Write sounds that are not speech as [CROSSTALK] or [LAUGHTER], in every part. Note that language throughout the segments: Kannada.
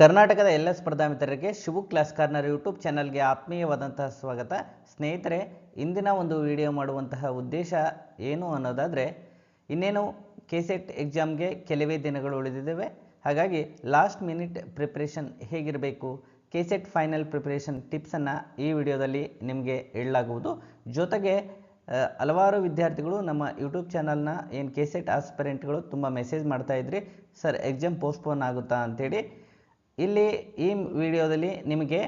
ಕರ್ನಾಟಕದ ಎಲ್ಲ ಸ್ಪರ್ಧಾ ಮಿತ್ರರಿಗೆ ಶಿವು ಕ್ಲಾಸ್ ಕಾರ್ನರ್ ಯೂಟ್ಯೂಬ್ ಚಾನಲ್ಗೆ ಆತ್ಮೀಯವಾದಂತಹ ಸ್ವಾಗತ. ಸ್ನೇಹಿತರೆ, ಇಂದಿನ ಒಂದು ವಿಡಿಯೋ ಮಾಡುವಂತಹ ಉದ್ದೇಶ ಏನು ಅನ್ನೋದಾದರೆ, ಇನ್ನೇನು ಕೆ ಸೆಟ್ ಎಕ್ಸಾಮ್ಗೆ ಕೆಲವೇ ದಿನಗಳು ಉಳಿದಿದ್ದಾವೆ. ಹಾಗಾಗಿ ಲಾಸ್ಟ್ ಮಿನಿಟ್ ಪ್ರಿಪ್ರೇಷನ್ ಹೇಗಿರಬೇಕು ಕೆ ಸೆಟ್ ಫೈನಲ್ ಪ್ರಿಪ್ರೇಷನ್ ಟಿಪ್ಸನ್ನು ಈ ವಿಡಿಯೋದಲ್ಲಿ ನಿಮಗೆ ಹೇಳಲಾಗುವುದು. ಜೊತೆಗೆ ಹಲವಾರು ವಿದ್ಯಾರ್ಥಿಗಳು ನಮ್ಮ ಯೂಟ್ಯೂಬ್ ಚಾನಲ್ನ ಏನು ಕೆ ಸೆಟ್ ಆಸ್ಪರೆಂಟ್ಗಳು ತುಂಬ ಮೆಸೇಜ್ ಮಾಡ್ತಾಯಿದ್ರಿ ಸರ್, ಎಕ್ಸಾಮ್ ಪೋಸ್ಟ್ಪೋನ್ ಆಗುತ್ತಾ? ಅಂತೇಳಿ ಇಲ್ಲಿ ಈ ವಿಡಿಯೋದಲ್ಲಿ ನಿಮಗೆ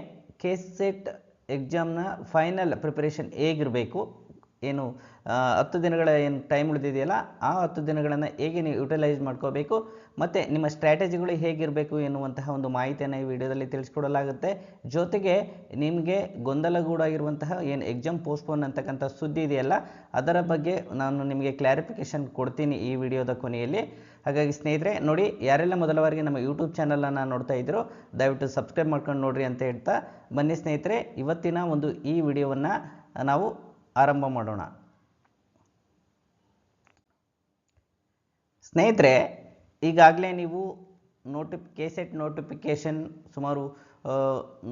ಕೆ ಸೆಟ್ ಎಕ್ಸಾಮ್ನ ಫೈನಲ್ ಪ್ರಿಪರೇಷನ್ ಹೇಗಿರಬೇಕು, ಏನು ಹತ್ತು ದಿನಗಳ ಏನು ಟೈಮ್ ಉಳಿದಿದೆಯಲ್ಲ, ಆ ಹತ್ತು ದಿನಗಳನ್ನು ಹೇಗೆ ನೀವು ಯುಟಿಲೈಸ್ ಮಾಡ್ಕೋಬೇಕು, ಮತ್ತು ನಿಮ್ಮ ಸ್ಟ್ರಾಟಜಿಗಳು ಹೇಗಿರಬೇಕು ಎನ್ನುವಂತಹ ಒಂದು ಮಾಹಿತಿಯನ್ನು ಈ ವಿಡಿಯೋದಲ್ಲಿ ತಿಳಿಸ್ಕೊಡಲಾಗುತ್ತೆ. ಜೊತೆಗೆ ನಿಮಗೆ ಗೊಂದಲಗೂಡಾಗಿರುವಂತಹ ಏನು ಎಕ್ಸಾಮ್ ಪೋಸ್ಟ್ಪೋನ್ ಅಂತಕ್ಕಂಥ ಸುದ್ದಿ ಇದೆಯಲ್ಲ, ಅದರ ಬಗ್ಗೆ ನಾನು ನಿಮಗೆ ಕ್ಲಾರಿಫಿಕೇಷನ್ ಕೊಡ್ತೀನಿ ಈ ವಿಡಿಯೋದ ಕೊನೆಯಲ್ಲಿ. ಹಾಗಾಗಿ ಸ್ನೇಹಿತರೆ, ನೋಡಿ ಯಾರೆಲ್ಲ ಮೊದಲ ಬಾರಿಗೆ ನಮ್ಮ ಯೂಟ್ಯೂಬ್ ಚಾನಲನ್ನು ನೋಡ್ತಾ ಇದ್ದೀರೋ, ದಯವಿಟ್ಟು ಸಬ್ಸ್ಕ್ರೈಬ್ ಮಾಡ್ಕೊಂಡು ನೋಡಿರಿ ಅಂತ ಹೇಳ್ತಾ ಬನ್ನಿ ಸ್ನೇಹಿತರೆ, ಇವತ್ತಿನ ಒಂದು ಈ ವಿಡಿಯೋವನ್ನು ನಾವು ಆರಂಭ ಮಾಡೋಣ. ಸ್ನೇಹಿತರೆ, ಈಗಾಗಲೇ ನೀವು ನೋಟಿ ಕೆಸೆಟ್ ನೋಟಿಫಿಕೇಷನ್ ಸುಮಾರು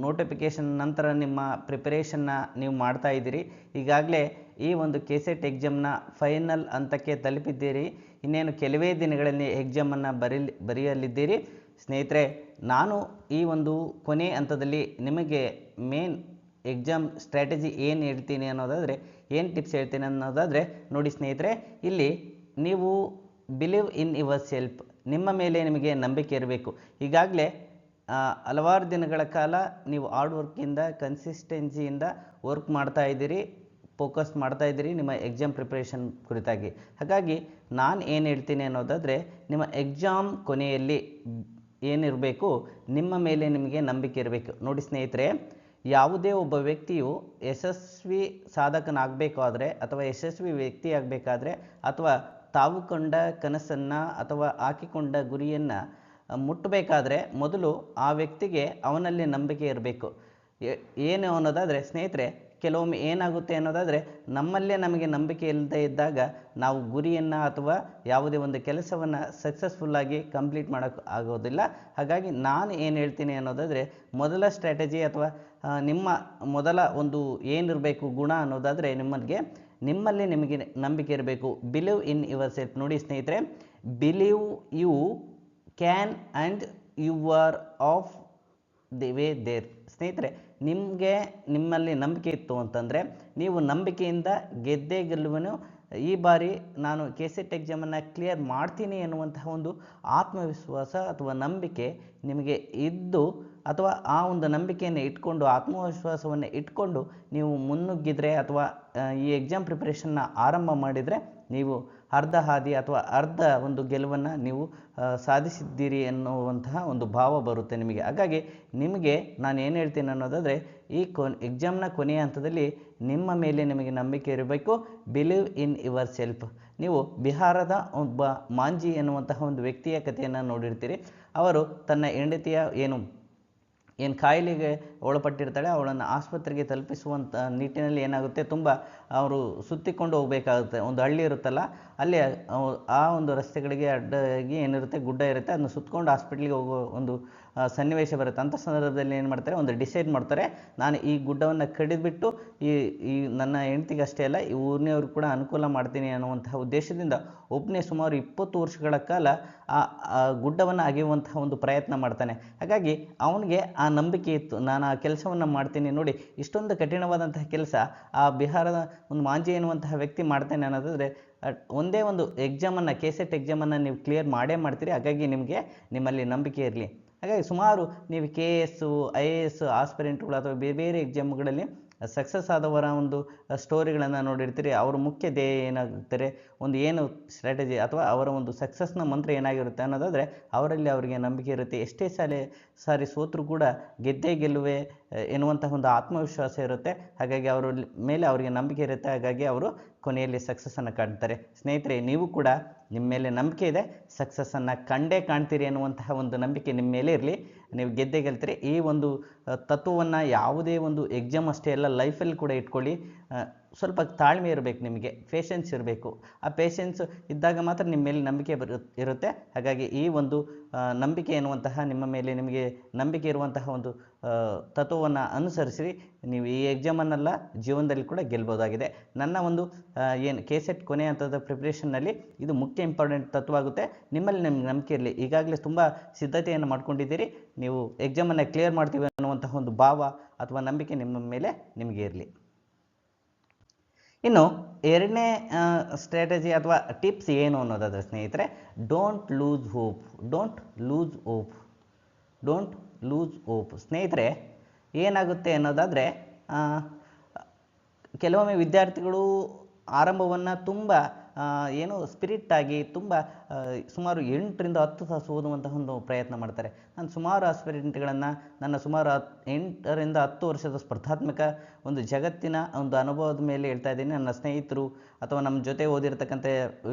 ನೋಟಿಫಿಕೇಷನ್ ನಂತರ ನಿಮ್ಮ ಪ್ರಿಪರೇಷನ್ನ ನೀವು ಮಾಡ್ತಾ ಇದ್ದೀರಿ. ಈಗಾಗಲೇ ಈ ಒಂದು ಕೆ ಸೆಟ್ ಎಕ್ಸಾಮ್ನ ಫೈನಲ್ ಹಂತಕ್ಕೆ ತಲುಪಿದ್ದೀರಿ. ಇನ್ನೇನು ಕೆಲವೇ ದಿನಗಳಲ್ಲಿ ಎಕ್ಸಾಮನ್ನು ಬರೀಲಿ, ಬರೆಯಲಿದ್ದೀರಿ. ಸ್ನೇಹಿತರೆ, ನಾನು ಈ ಒಂದು ಕೊನೆ ಹಂತದಲ್ಲಿ ನಿಮಗೆ ಮೇನ್ ಎಕ್ಸಾಮ್ ಸ್ಟ್ರಾಟಜಿ ಏನು ಹೇಳ್ತೀನಿ ಅನ್ನೋದಾದರೆ, ಏನು ಟಿಪ್ಸ್ ಹೇಳ್ತೀನಿ ಅನ್ನೋದಾದರೆ, ನೋಡಿ ಸ್ನೇಹಿತರೆ, ಇಲ್ಲಿ ನೀವು ಬಿಲೀವ್ ಇನ್ ಯುವರ್ ಸೆಲ್ಫ್ ನಿಮ್ಮ ಮೇಲೆ ನಿಮಗೆ ನಂಬಿಕೆ ಇರಬೇಕು. ಈಗಾಗಲೇ ಹಲವಾರು ದಿನಗಳ ಕಾಲ ನೀವು ಹಾರ್ಡ್ ವರ್ಕಿಂದ ಕನ್ಸಿಸ್ಟೆನ್ಸಿಯಿಂದ ವರ್ಕ್ ಮಾಡ್ತಾ ಇದ್ದೀರಿ ಫೋಕಸ್ ಮಾಡ್ತಾ ಇದ್ದೀರಿ ನಿಮ್ಮ ಎಕ್ಸಾಮ್ ಪ್ರಿಪ್ರೇಷನ್ ಕುರಿತಾಗಿ. ಹಾಗಾಗಿ ನಾನು ಏನು ಹೇಳ್ತೀನಿ ಅನ್ನೋದಾದರೆ, ನಿಮ್ಮ ಎಕ್ಸಾಮ್ ಕೊನೆಯಲ್ಲಿ ಏನಿರಬೇಕು ನಿಮ್ಮ ಮೇಲೆ ನಿಮಗೆ ನಂಬಿಕೆ ಇರಬೇಕು. ನೋಡಿ ಸ್ನೇಹಿತರೆ, ಯಾವುದೇ ಒಬ್ಬ ವ್ಯಕ್ತಿಯು ಯಶಸ್ವಿ ಸಾಧಕನಾಗಬೇಕಾದ್ರೆ ಅಥವಾ ಯಶಸ್ವಿ ವ್ಯಕ್ತಿ ಆಗಬೇಕಾದ್ರೆ ಅಥವಾ ತಾವು ಕಂಡ ಕನಸನ್ನು ಅಥವಾ ಹಾಕಿಕೊಂಡ ಗುರಿಯನ್ನು ಮುಟ್ಟಬೇಕಾದ್ರೆ ಮೊದಲು ಆ ವ್ಯಕ್ತಿಗೆ ಅವನಲ್ಲಿ ನಂಬಿಕೆ ಇರಬೇಕು. ಏನು ಅನ್ನೋದಾದರೆ, ಸ್ನೇಹಿತರೆ, ಕೆಲವೊಮ್ಮೆ ಏನಾಗುತ್ತೆ ಅನ್ನೋದಾದರೆ, ನಮ್ಮಲ್ಲೇ ನಮಗೆ ನಂಬಿಕೆ ಇಲ್ಲದೆ ಇದ್ದಾಗ ನಾವು ಗುರಿಯನ್ನು ಅಥವಾ ಯಾವುದೇ ಒಂದು ಕೆಲಸವನ್ನು ಸಕ್ಸಸ್ಫುಲ್ಲಾಗಿ ಕಂಪ್ಲೀಟ್ ಮಾಡೋಕ್ಕೆ ಆಗೋದಿಲ್ಲ. ಹಾಗಾಗಿ ನಾನು ಏನು ಹೇಳ್ತೀನಿ ಅನ್ನೋದಾದರೆ, ಮೊದಲ ಸ್ಟ್ರಾಟಜಿ ಅಥವಾ ನಿಮ್ಮ ಮೊದಲ ಒಂದು ಏನಿರಬೇಕು ಗುಣ ಅನ್ನೋದಾದರೆ ನಿಮ್ಮಲ್ಲಿ ನಿಮ್ಮಲ್ಲಿ ನಿಮಗೆ ನಂಬಿಕೆ ಇರಬೇಕು. ಬಿಲೀವ್ ಇನ್ ಯುವರ್ ಸೆಲ್ಫ್ ನೋಡಿ ಸ್ನೇಹಿತರೆ believe you can and you are half the way there ಸ್ನೇಹಿತರೆ, ನಿಮಗೆ ನಿಮ್ಮಲ್ಲಿ ನಂಬಿಕೆ ಇತ್ತು ಅಂತಂದರೆ, ನೀವು ನಂಬಿಕೆಯಿಂದ ಗೆದ್ದೇ ಗೆಲ್ಲುವನು. ಈ ಬಾರಿ ನಾನು ಕೆ ಸೆಟ್ ಎಕ್ಸಾಮನ್ನು ಕ್ಲಿಯರ್ ಮಾಡ್ತೀನಿ ಎನ್ನುವಂತಹ ಒಂದು ಆತ್ಮವಿಶ್ವಾಸ ಅಥವಾ ನಂಬಿಕೆ ನಿಮಗೆ ಇದ್ದು, ಅಥವಾ ಆ ಒಂದು ನಂಬಿಕೆಯನ್ನು ಇಟ್ಕೊಂಡು, ಆತ್ಮವಿಶ್ವಾಸವನ್ನು ಇಟ್ಕೊಂಡು ನೀವು ಮುನ್ನುಗ್ಗಿದರೆ ಅಥವಾ ಈ ಎಕ್ಸಾಮ್ ಪ್ರಿಪ್ರೇಷನ್ನ ಆರಂಭ ಮಾಡಿದರೆ ನೀವು ಅರ್ಧ ಹಾದಿ ಅಥವಾ ಅರ್ಧ ಒಂದು ಗೆಲುವನ್ನು ನೀವು ಸಾಧಿಸಿದ್ದೀರಿ ಎನ್ನುವಂತಹ ಒಂದು ಭಾವ ಬರುತ್ತೆ ನಿಮಗೆ. ಹಾಗಾಗಿ ನಿಮಗೆ ನಾನು ಏನು ಹೇಳ್ತೀನಿ ಅನ್ನೋದಾದರೆ, ಈ ಕೊನ್ ಎಕ್ಸಾಮ್ನ ಕೊನೆಯ ಹಂತದಲ್ಲಿ ನಿಮ್ಮ ಮೇಲೆ ನಿಮಗೆ ನಂಬಿಕೆ ಇರಬೇಕು. ಬಿಲೀವ್ ಇನ್ ಯುವರ್ ಸೆಲ್ಫ್ ನೀವು ಬಿಹಾರದ ಒಬ್ಬ ಮಾಂಜಿ ಎನ್ನುವಂತಹ ಒಂದು ವ್ಯಕ್ತಿಯ ಕಥೆಯನ್ನು ನೋಡಿರ್ತೀರಿ. ಅವರು ತನ್ನ ಹೆಂಡತಿಯ ಏನು ಏನು ಕಾಯಿಲೆಗೆ ಒಳಪಟ್ಟಿರ್ತಾಳೆ, ಅವಳನ್ನು ಆಸ್ಪತ್ರೆಗೆ ತಲುಪಿಸುವಂಥ ನಿಟ್ಟಿನಲ್ಲಿ ಏನಾಗುತ್ತೆ, ತುಂಬ ಅವರು ಸುತ್ತಿಕೊಂಡು ಹೋಗಬೇಕಾಗುತ್ತೆ. ಒಂದು ಹಳ್ಳಿ ಇರುತ್ತಲ್ಲ, ಅಲ್ಲಿ ಆ ಒಂದು ರಸ್ತೆಗಳಿಗೆ ಅಡ್ಡಾಗಿ ಏನಿರುತ್ತೆ, ಗುಡ್ಡ ಇರುತ್ತೆ, ಅದನ್ನು ಸುತ್ತಕೊಂಡು ಹಾಸ್ಪಿಟ್ಲಿಗೆ ಹೋಗೋ ಒಂದು ಸನ್ನಿವೇಶ ಬರುತ್ತೆ. ಅಂಥ ಸಂದರ್ಭದಲ್ಲಿ ಏನು ಮಾಡ್ತಾರೆ? ಒಂದು ಡಿಸೈಡ್ ಮಾಡ್ತಾರೆ. ನಾನು ಈ ಗುಡ್ಡವನ್ನು ಕಡಿದ್ಬಿಟ್ಟು ಈ ಈ ನನ್ನ ಹೆಂಡ್ತಿಗೆ ಅಷ್ಟೇ ಅಲ್ಲ, ಈ ಊರಿನವ್ರಿಗೆ ಕೂಡ ಅನುಕೂಲ ಮಾಡ್ತೀನಿ ಅನ್ನುವಂತಹ ಉದ್ದೇಶದಿಂದ ಒಬ್ಬನೇ ಸುಮಾರು ಇಪ್ಪತ್ತು ವರ್ಷಗಳ ಕಾಲ ಆ ಗುಡ್ಡವನ್ನು ಅಗೆಯುವಂತಹ ಒಂದು ಪ್ರಯತ್ನ ಮಾಡ್ತಾನೆ. ಹಾಗಾಗಿ ಅವನಿಗೆ ಆ ನಂಬಿಕೆ ಇತ್ತು. ನಾನು ಆ ಕೆಲಸವನ್ನು ಮಾಡ್ತೀನಿ ನೋಡಿ, ಇಷ್ಟೊಂದು ಕಠಿಣವಾದಂತಹ ಕೆಲಸ ಆ ಬಿಹಾರದ ಒಂದು ಮಾಂಜಿ ಎನ್ನುವಂತಹ ವ್ಯಕ್ತಿ ಮಾಡ್ತಾನೆ ಅನ್ನೋದಾದರೆ ಒಂದೇ ಒಂದು ಎಕ್ಸಾಮನ್ನು ಕೆ ಸೆಟ್ ಎಕ್ಸಾಮನ್ನು ನೀವು ಕ್ಲಿಯರ್ ಮಾಡೇ ಮಾಡ್ತೀರಿ. ಹಾಗಾಗಿ ನಿಮಗೆ ನಿಮ್ಮಲ್ಲಿ ನಂಬಿಕೆ ಇರಲಿ. ಹಾಗಾಗಿ ಸುಮಾರು ನೀವು K S I A S ಆಸ್ಪಿರೆಂಟ್ಗಳು ಅಥವಾ ಬೇರೆ ಬೇರೆ ಎಕ್ಸಾಮ್ಗಳಲ್ಲಿ ಸಕ್ಸಸ್ ಆದವರ ಒಂದು ಸ್ಟೋರಿಗಳನ್ನು ನೋಡಿರ್ತೀರಿ. ಅವರ ಮುಖ್ಯ ಧ್ಯೇಯ ಏನಾಗುತ್ತಾರೆ ಒಂದು ಏನು ಸ್ಟ್ರಾಟಜಿ ಅಥವಾ ಅವರ ಒಂದು ಸಕ್ಸಸ್ನ ಮಂತ್ರ ಏನಾಗಿರುತ್ತೆ ಅನ್ನೋದಾದರೆ, ಅವರಲ್ಲಿ ಅವರಿಗೆ ನಂಬಿಕೆ ಇರುತ್ತೆ. ಎಷ್ಟೇ ಸಾಲೆ, ಸಾರಿ ಸೋತರೂ ಕೂಡ ಗೆದ್ದೇ ಗೆಲ್ಲುವೆ ಎನ್ನುವಂತಹ ಒಂದು ಆತ್ಮವಿಶ್ವಾಸ ಇರುತ್ತೆ. ಹಾಗಾಗಿ ಅವರ ಮೇಲೆ ಅವರಿಗೆ ನಂಬಿಕೆ ಇರುತ್ತೆ. ಹಾಗಾಗಿ ಅವರು ಕೊನೆಯಲ್ಲಿ ಸಕ್ಸಸ್ಸನ್ನು ಕಾಣ್ತಾರೆ. ಸ್ನೇಹಿತರೆ, ನೀವು ಕೂಡ ನಿಮ್ಮ ಮೇಲೆ ನಂಬಿಕೆ ಇದೆ. ಸಕ್ಸಸ್ಸನ್ನು ಕಂಡೇ ಕಾಣ್ತೀರಿ ಅನ್ನುವಂತಹ ಒಂದು ನಂಬಿಕೆ ನಿಮ್ಮ ಮೇಲೆ ಇರಲಿ. ನೀವು ಗೆದ್ದೇ ಗೆಲ್ತೀರಿ. ಈ ಒಂದು ತತ್ವವನ್ನು ಯಾವುದೇ ಒಂದು ಎಕ್ಸಾಮ್ ಅಷ್ಟೇ ಅಲ್ಲ ಲೈಫಲ್ಲಿ ಕೂಡ ಇಟ್ಕೊಳ್ಳಿ. ಸ್ವಲ್ಪ ತಾಳ್ಮೆ ಇರಬೇಕು ನಿಮಗೆ ಪೇಷನ್ಸ್ ಇರಬೇಕು. ಆ ಪೇಷನ್ಸ್ ಇದ್ದಾಗ ಮಾತ್ರ ನಿಮ್ಮ ಮೇಲೆ ನಂಬಿಕೆ ಇರುತ್ತೆ. ಹಾಗಾಗಿ ಈ ಒಂದು ನಂಬಿಕೆ ಎನ್ನುವಂತಹ ನಿಮ್ಮ ಮೇಲೆ ನಿಮಗೆ ನಂಬಿಕೆ ಇರುವಂತಹ ಒಂದು ತತ್ವವನ್ನು ಅನುಸರಿಸಿ ನೀವು ಈ ಎಕ್ಸಾಮನ್ನೆಲ್ಲ ಜೀವನದಲ್ಲಿ ಕೂಡ ಗೆಲ್ಬೋದಾಗಿದೆ ನನ್ನ ಒಂದು ಏನು ಕೆ ಸೆಟ್ ಕೊನೆ ಹಂತದ ಪ್ರಿಪ್ರೇಷನ್ನಲ್ಲಿ ಇದು ಮುಖ್ಯ ಇಂಪಾರ್ಟೆಂಟ್ ತತ್ವ ಆಗುತ್ತೆ ನಿಮ್ಮಲ್ಲಿ ನಿಮ್ಗೆ ನಂಬಿಕೆ ಇರಲಿ. ಈಗಾಗಲೇ ತುಂಬ ಸಿದ್ಧತೆಯನ್ನು ಮಾಡ್ಕೊಂಡಿದ್ದೀರಿ. ನೀವು ಎಕ್ಸಾಮನ್ನು ಕ್ಲಿಯರ್ ಮಾಡ್ತೀವಿ ಅನ್ನುವಂತಹ ಒಂದು ಭಾವ ಅಥವಾ ನಂಬಿಕೆ ನಿಮ್ಮ ಮೇಲೆ ನಿಮಗೆ ಇರಲಿ. ಇನ್ನು ಎರಡನೇ ಸ್ಟ್ರಾಟಜಿ ಅಥವಾ ಟಿಪ್ಸ್ ಏನು ಅನ್ನೋದಾದರೆ ಸ್ನೇಹಿತರೆ don't lose hope don't lose hope don't lose hope ಸ್ನೇಹಿತರೆ, ಏನಾಗುತ್ತೆ ಅನ್ನೋದಾದರೆ ಕೆಲವೊಮ್ಮೆ ವಿದ್ಯಾರ್ಥಿಗಳು ಆರಂಭವನ್ನು ತುಂಬ ಏನು ಸ್ಪಿರಿಟ್ಟಾಗಿ ತುಂಬ ಸುಮಾರು ಎಂಟರಿಂದ ಹತ್ತು ತಾಸು ಓದುವಂತಹ ಒಂದು ಪ್ರಯತ್ನ ಮಾಡ್ತಾರೆ. ನಾನು ಸುಮಾರು ಆಸ್ಪಿರೆಂಟ್ಗಳನ್ನು ನನ್ನ ಸುಮಾರು ಎಂಟರಿಂದ ಹತ್ತು ವರ್ಷದ ಸ್ಪರ್ಧಾತ್ಮಕ ಒಂದು ಜಗತ್ತಿನ ಒಂದು ಅನುಭವದ ಮೇಲೆ ಹೇಳ್ತಾ ಇದ್ದೀನಿ. ನನ್ನ ಸ್ನೇಹಿತರು ಅಥವಾ ನಮ್ಮ ಜೊತೆ ಓದಿರ್ತಕ್ಕಂಥ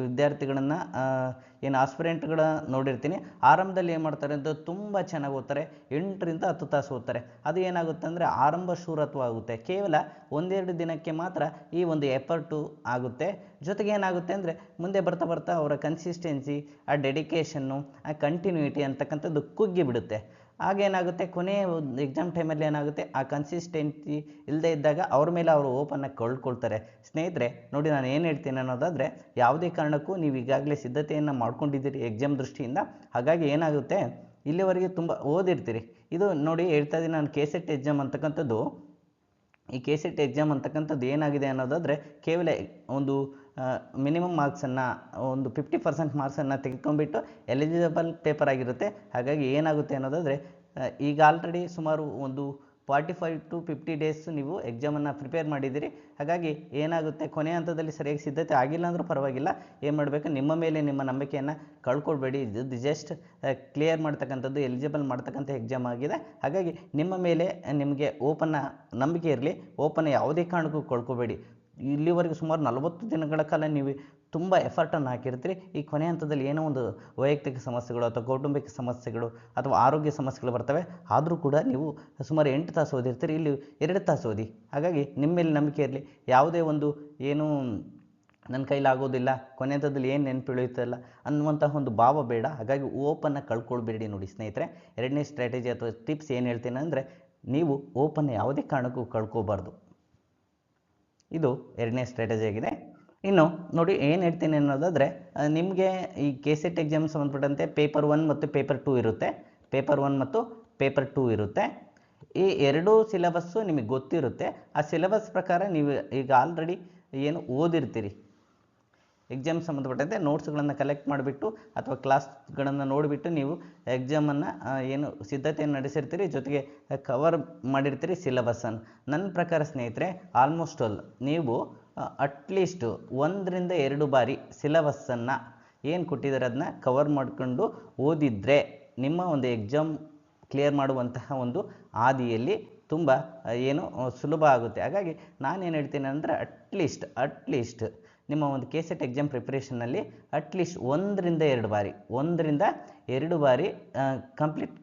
ವಿದ್ಯಾರ್ಥಿಗಳನ್ನು ಏನು ಆಸ್ಪಿರೆಂಟ್ಗಳ ನೋಡಿರ್ತೀನಿ. ಆರಂಭದಲ್ಲಿ ಏನು ಮಾಡ್ತಾರೆ ಅಂತ ತುಂಬ ಚೆನ್ನಾಗಿ ಓದ್ತಾರೆ. ಎಂಟರಿಂದ ಹತ್ತು ತಾಸು ಓದ್ತಾರೆ. ಅದು ಏನಾಗುತ್ತೆ ಅಂದರೆ ಆರಂಭ ಶೂರತ್ವ ಆಗುತ್ತೆ. ಕೇವಲ ಒಂದೆರಡು ದಿನಕ್ಕೆ ಮಾತ್ರ ಈ ಒಂದು ಎಫರ್ಟು ಆಗುತ್ತೆ. ಜೊತೆಗೆ ಏನಾಗುತ್ತೆ ಅಂದರೆ ಮುಂದೆ ಬರ್ತಾ ಬರ್ತಾ ಅವರ ಕನ್ಸಿಸ್ಟೆನ್ಸಿ ಆ ಡೆಡಿಕೇಷನ್ನು ಆ ಕಂಟಿನ್ಯೂಟಿ ಅಂತಕ್ಕಂಥದ್ದು ಕುಗ್ಗಿ ಬಿಡುತ್ತೆ. ಆಗೇನಾಗುತ್ತೆ ಕೊನೆಯ ಎಕ್ಸಾಮ್ ಟೈಮಲ್ಲಿ ಏನಾಗುತ್ತೆ? ಆ ಕನ್ಸಿಸ್ಟೆನ್ಸಿ ಇಲ್ಲದೆ ಇದ್ದಾಗ ಅವ್ರ ಮೇಲೆ ಅವರು ಓಪನ್ನ ಕಳ್ಕೊಳ್ತಾರೆ ಸ್ನೇಹಿತರೆ, ನೋಡಿ ನಾನು ಏನು ಹೇಳ್ತೀನಿ ಅನ್ನೋದಾದರೆ, ಯಾವುದೇ ಕಾರಣಕ್ಕೂ ನೀವು ಈಗಾಗಲೇ ಸಿದ್ಧತೆಯನ್ನು ಮಾಡ್ಕೊಂಡಿದ್ದೀರಿ ಎಕ್ಸಾಮ್ ದೃಷ್ಟಿಯಿಂದ. ಹಾಗಾಗಿ ಏನಾಗುತ್ತೆ? ಇಲ್ಲಿವರೆಗೆ ತುಂಬ ಓದಿರ್ತೀರಿ. ಇದು ನೋಡಿ ಹೇಳ್ತಾ ಇದ್ದೀನಿ ನಾನು ಕೆಸೆಟ್ ಎಕ್ಸಾಮ್ ಅಂತಕ್ಕಂಥದ್ದು. ಈ ಕೆಸೆಟ್ ಎಕ್ಸಾಮ್ ಅಂತಕ್ಕಂಥದ್ದು ಏನಾಗಿದೆ ಅನ್ನೋದಾದರೆ, ಕೇವಲ ಒಂದು ಮಿನಿಮಮ್ ಮಾರ್ಕ್ಸನ್ನು ಒಂದು ಫಿಫ್ಟಿ ಪರ್ಸೆಂಟ್ ಮಾರ್ಕ್ಸನ್ನು ತೆಗೆದುಕೊಂಡ್ಬಿಟ್ಟು ಎಲಿಜಿಬಲ್ ಪೇಪರ್ ಆಗಿರುತ್ತೆ. ಹಾಗಾಗಿ ಏನಾಗುತ್ತೆ ಅನ್ನೋದಾದರೆ ಈಗ ಆಲ್ರೆಡಿ ಸುಮಾರು ಒಂದು forty five to fifty days ನೀವು ಎಕ್ಸಾಮನ್ನು ಪ್ರಿಪೇರ್ ಮಾಡಿದ್ದೀರಿ. ಹಾಗಾಗಿ ಏನಾಗುತ್ತೆ, ಕೊನೆ ಹಂತದಲ್ಲಿ ಸರಿಯಾಗಿ ಸಿದ್ಧತೆ ಆಗಿಲ್ಲ ಅಂದರೂ ಪರವಾಗಿಲ್ಲ. ಏನು ಮಾಡಬೇಕು, ನಿಮ್ಮ ಮೇಲೆ ನಿಮ್ಮ ನಂಬಿಕೆಯನ್ನು ಕಳ್ಕೊಳ್ಬೇಡಿ. ಇದು ಜಸ್ಟ್ ಕ್ಲಿಯರ್ ಮಾಡ್ತಕ್ಕಂಥದ್ದು ಎಲಿಜಿಬಲ್ ಮಾಡ್ತಕ್ಕಂಥ ಎಕ್ಸಾಮ್ ಆಗಿದೆ. ಹಾಗಾಗಿ ನಿಮ್ಮ ಮೇಲೆ ನಿಮಗೆ ಓಪನ್ನ ನಂಬಿಕೆ ಇರಲಿ. ಓಪನ್ ಯಾವುದೇ ಕಾರಣಕ್ಕೂ ಕಳ್ಕೊಬೇಡಿ. ಇಲ್ಲಿವರೆಗೂ ಸುಮಾರು ನಲವತ್ತು ದಿನಗಳ ಕಾಲ ನೀವು ತುಂಬ ಎಫರ್ಟನ್ನು ಹಾಕಿರ್ತೀರಿ. ಈ ಕೊನೆ ಹಂತದಲ್ಲಿ ಏನೋ ಒಂದು ವೈಯಕ್ತಿಕ ಸಮಸ್ಯೆಗಳು ಅಥವಾ ಕೌಟುಂಬಿಕ ಸಮಸ್ಯೆಗಳು ಅಥವಾ ಆರೋಗ್ಯ ಸಮಸ್ಯೆಗಳು ಬರ್ತವೆ. ಆದರೂ ಕೂಡ ನೀವು ಸುಮಾರು ಎಂಟು ತಾಸು ಓದಿರ್ತೀರಿ. ಇಲ್ಲಿ ಎರಡು ತಾಸು ಓದಿ. ಹಾಗಾಗಿ ನಿಮ್ಮ ಮೇಲೆ ನಂಬಿಕೆ ಇರಲಿ. ಯಾವುದೇ ಒಂದು ಏನು ನನ್ನ ಕೈಲಾಗೋದಿಲ್ಲ ಕೊನೆ ಹಂತದಲ್ಲಿ ಏನು ನೆನಪಿಳಿಯುತ್ತಲ್ಲ ಅನ್ನುವಂತಹ ಒಂದು ಭಾವ ಬೇಡ. ಹಾಗಾಗಿ ಓಪನ್ನ ಕಳ್ಕೊಳ್ಬೇಡಿ ನೋಡಿ ಸ್ನೇಹಿತರೆ. ಎರಡನೇ ಸ್ಟ್ರಾಟಜಿ ಅಥವಾ ಟಿಪ್ಸ್ ಏನು ಹೇಳ್ತೀನಿ ಅಂದರೆ ನೀವು ಓಪನ್ ಯಾವುದೇ ಕಾರಣಕ್ಕೂ ಕಳ್ಕೋಬಾರ್ದು. ಇದು ಎರಡನೇ ಸ್ಟ್ರಾಟಜಿ ಆಗಿದೆ. ಇನ್ನು ನೋಡಿ ಏನು ಹೇಳ್ತೀನಿ ಅನ್ನೋದಾದರೆ ನಿಮಗೆ ಈ ಕೆ ಸೆಟ್ ಎಕ್ಸಾಮ್ ಸಂಬಂಧಪಟ್ಟಂತೆ ಪೇಪರ್ ಒನ್ ಮತ್ತು ಪೇಪರ್ ಟೂ ಇರುತ್ತೆ. ಪೇಪರ್ ಒನ್ ಮತ್ತು ಪೇಪರ್ ಟೂ ಇರುತ್ತೆ. ಈ ಎರಡೂ ಸಿಲೆಬಸ್ಸು ನಿಮಗೆ ಗೊತ್ತಿರುತ್ತೆ. ಆ ಸಿಲೆಬಸ್ ಪ್ರಕಾರ ನೀವು ಈಗ ಆಲ್ರೆಡಿ ಏನು ಓದಿರ್ತೀರಿ. ಎಕ್ಸಾಮ್ ಸಂಬಂಧಪಟ್ಟಂತೆ ನೋಟ್ಸ್ಗಳನ್ನು ಕಲೆಕ್ಟ್ ಮಾಡಿಬಿಟ್ಟು ಅಥವಾ ಕ್ಲಾಸ್ಗಳನ್ನು ನೋಡಿಬಿಟ್ಟು ನೀವು ಎಕ್ಸಾಮನ್ನು ಏನು ಸಿದ್ಧತೆಯನ್ನು ನಡೆಸಿರ್ತೀರಿ, ಜೊತೆಗೆ ಕವರ್ ಮಾಡಿರ್ತೀರಿ ಸಿಲೆಬಸ್ಸನ್ನು ನನ್ನ ಪ್ರಕಾರ ಸ್ನೇಹಿತರೆ ಆಲ್ಮೋಸ್ಟ್ ಆಲ್ ನೀವು ಅಟ್ಲೀಸ್ಟು ಒಂದರಿಂದ ಎರಡು ಬಾರಿ ಸಿಲೆಬಸ್ಸನ್ನು ಏನು ಕೊಟ್ಟಿದ್ದಾರೆ ಅದನ್ನ ಕವರ್ ಮಾಡಿಕೊಂಡು ಓದಿದರೆ ನಿಮ್ಮ ಒಂದು ಎಕ್ಸಾಮ್ ಕ್ಲಿಯರ್ ಮಾಡುವಂತಹ ಒಂದು ಹಾದಿಯಲ್ಲಿ ತುಂಬ ಏನು, ಸುಲಭ ಆಗುತ್ತೆ. ಹಾಗಾಗಿ ನಾನೇನು ಹೇಳ್ತೀನಿ ಅಂದರೆ ಅಟ್ಲೀಸ್ಟ್ ಅಟ್ಲೀಸ್ಟ್ ನಿಮ್ಮ ಒಂದು ಕೆ ಸೆಟ್ ಎಕ್ಸಾಮ್ ಪ್ರಿಪ್ರೇಷನ್ನಲ್ಲಿ ಅಟ್ಲೀಸ್ಟ್ ಒಂದರಿಂದ ಎರಡು ಬಾರಿ, ಒಂದರಿಂದ ಎರಡು ಬಾರಿ ಕಂಪ್ಲೀಟ್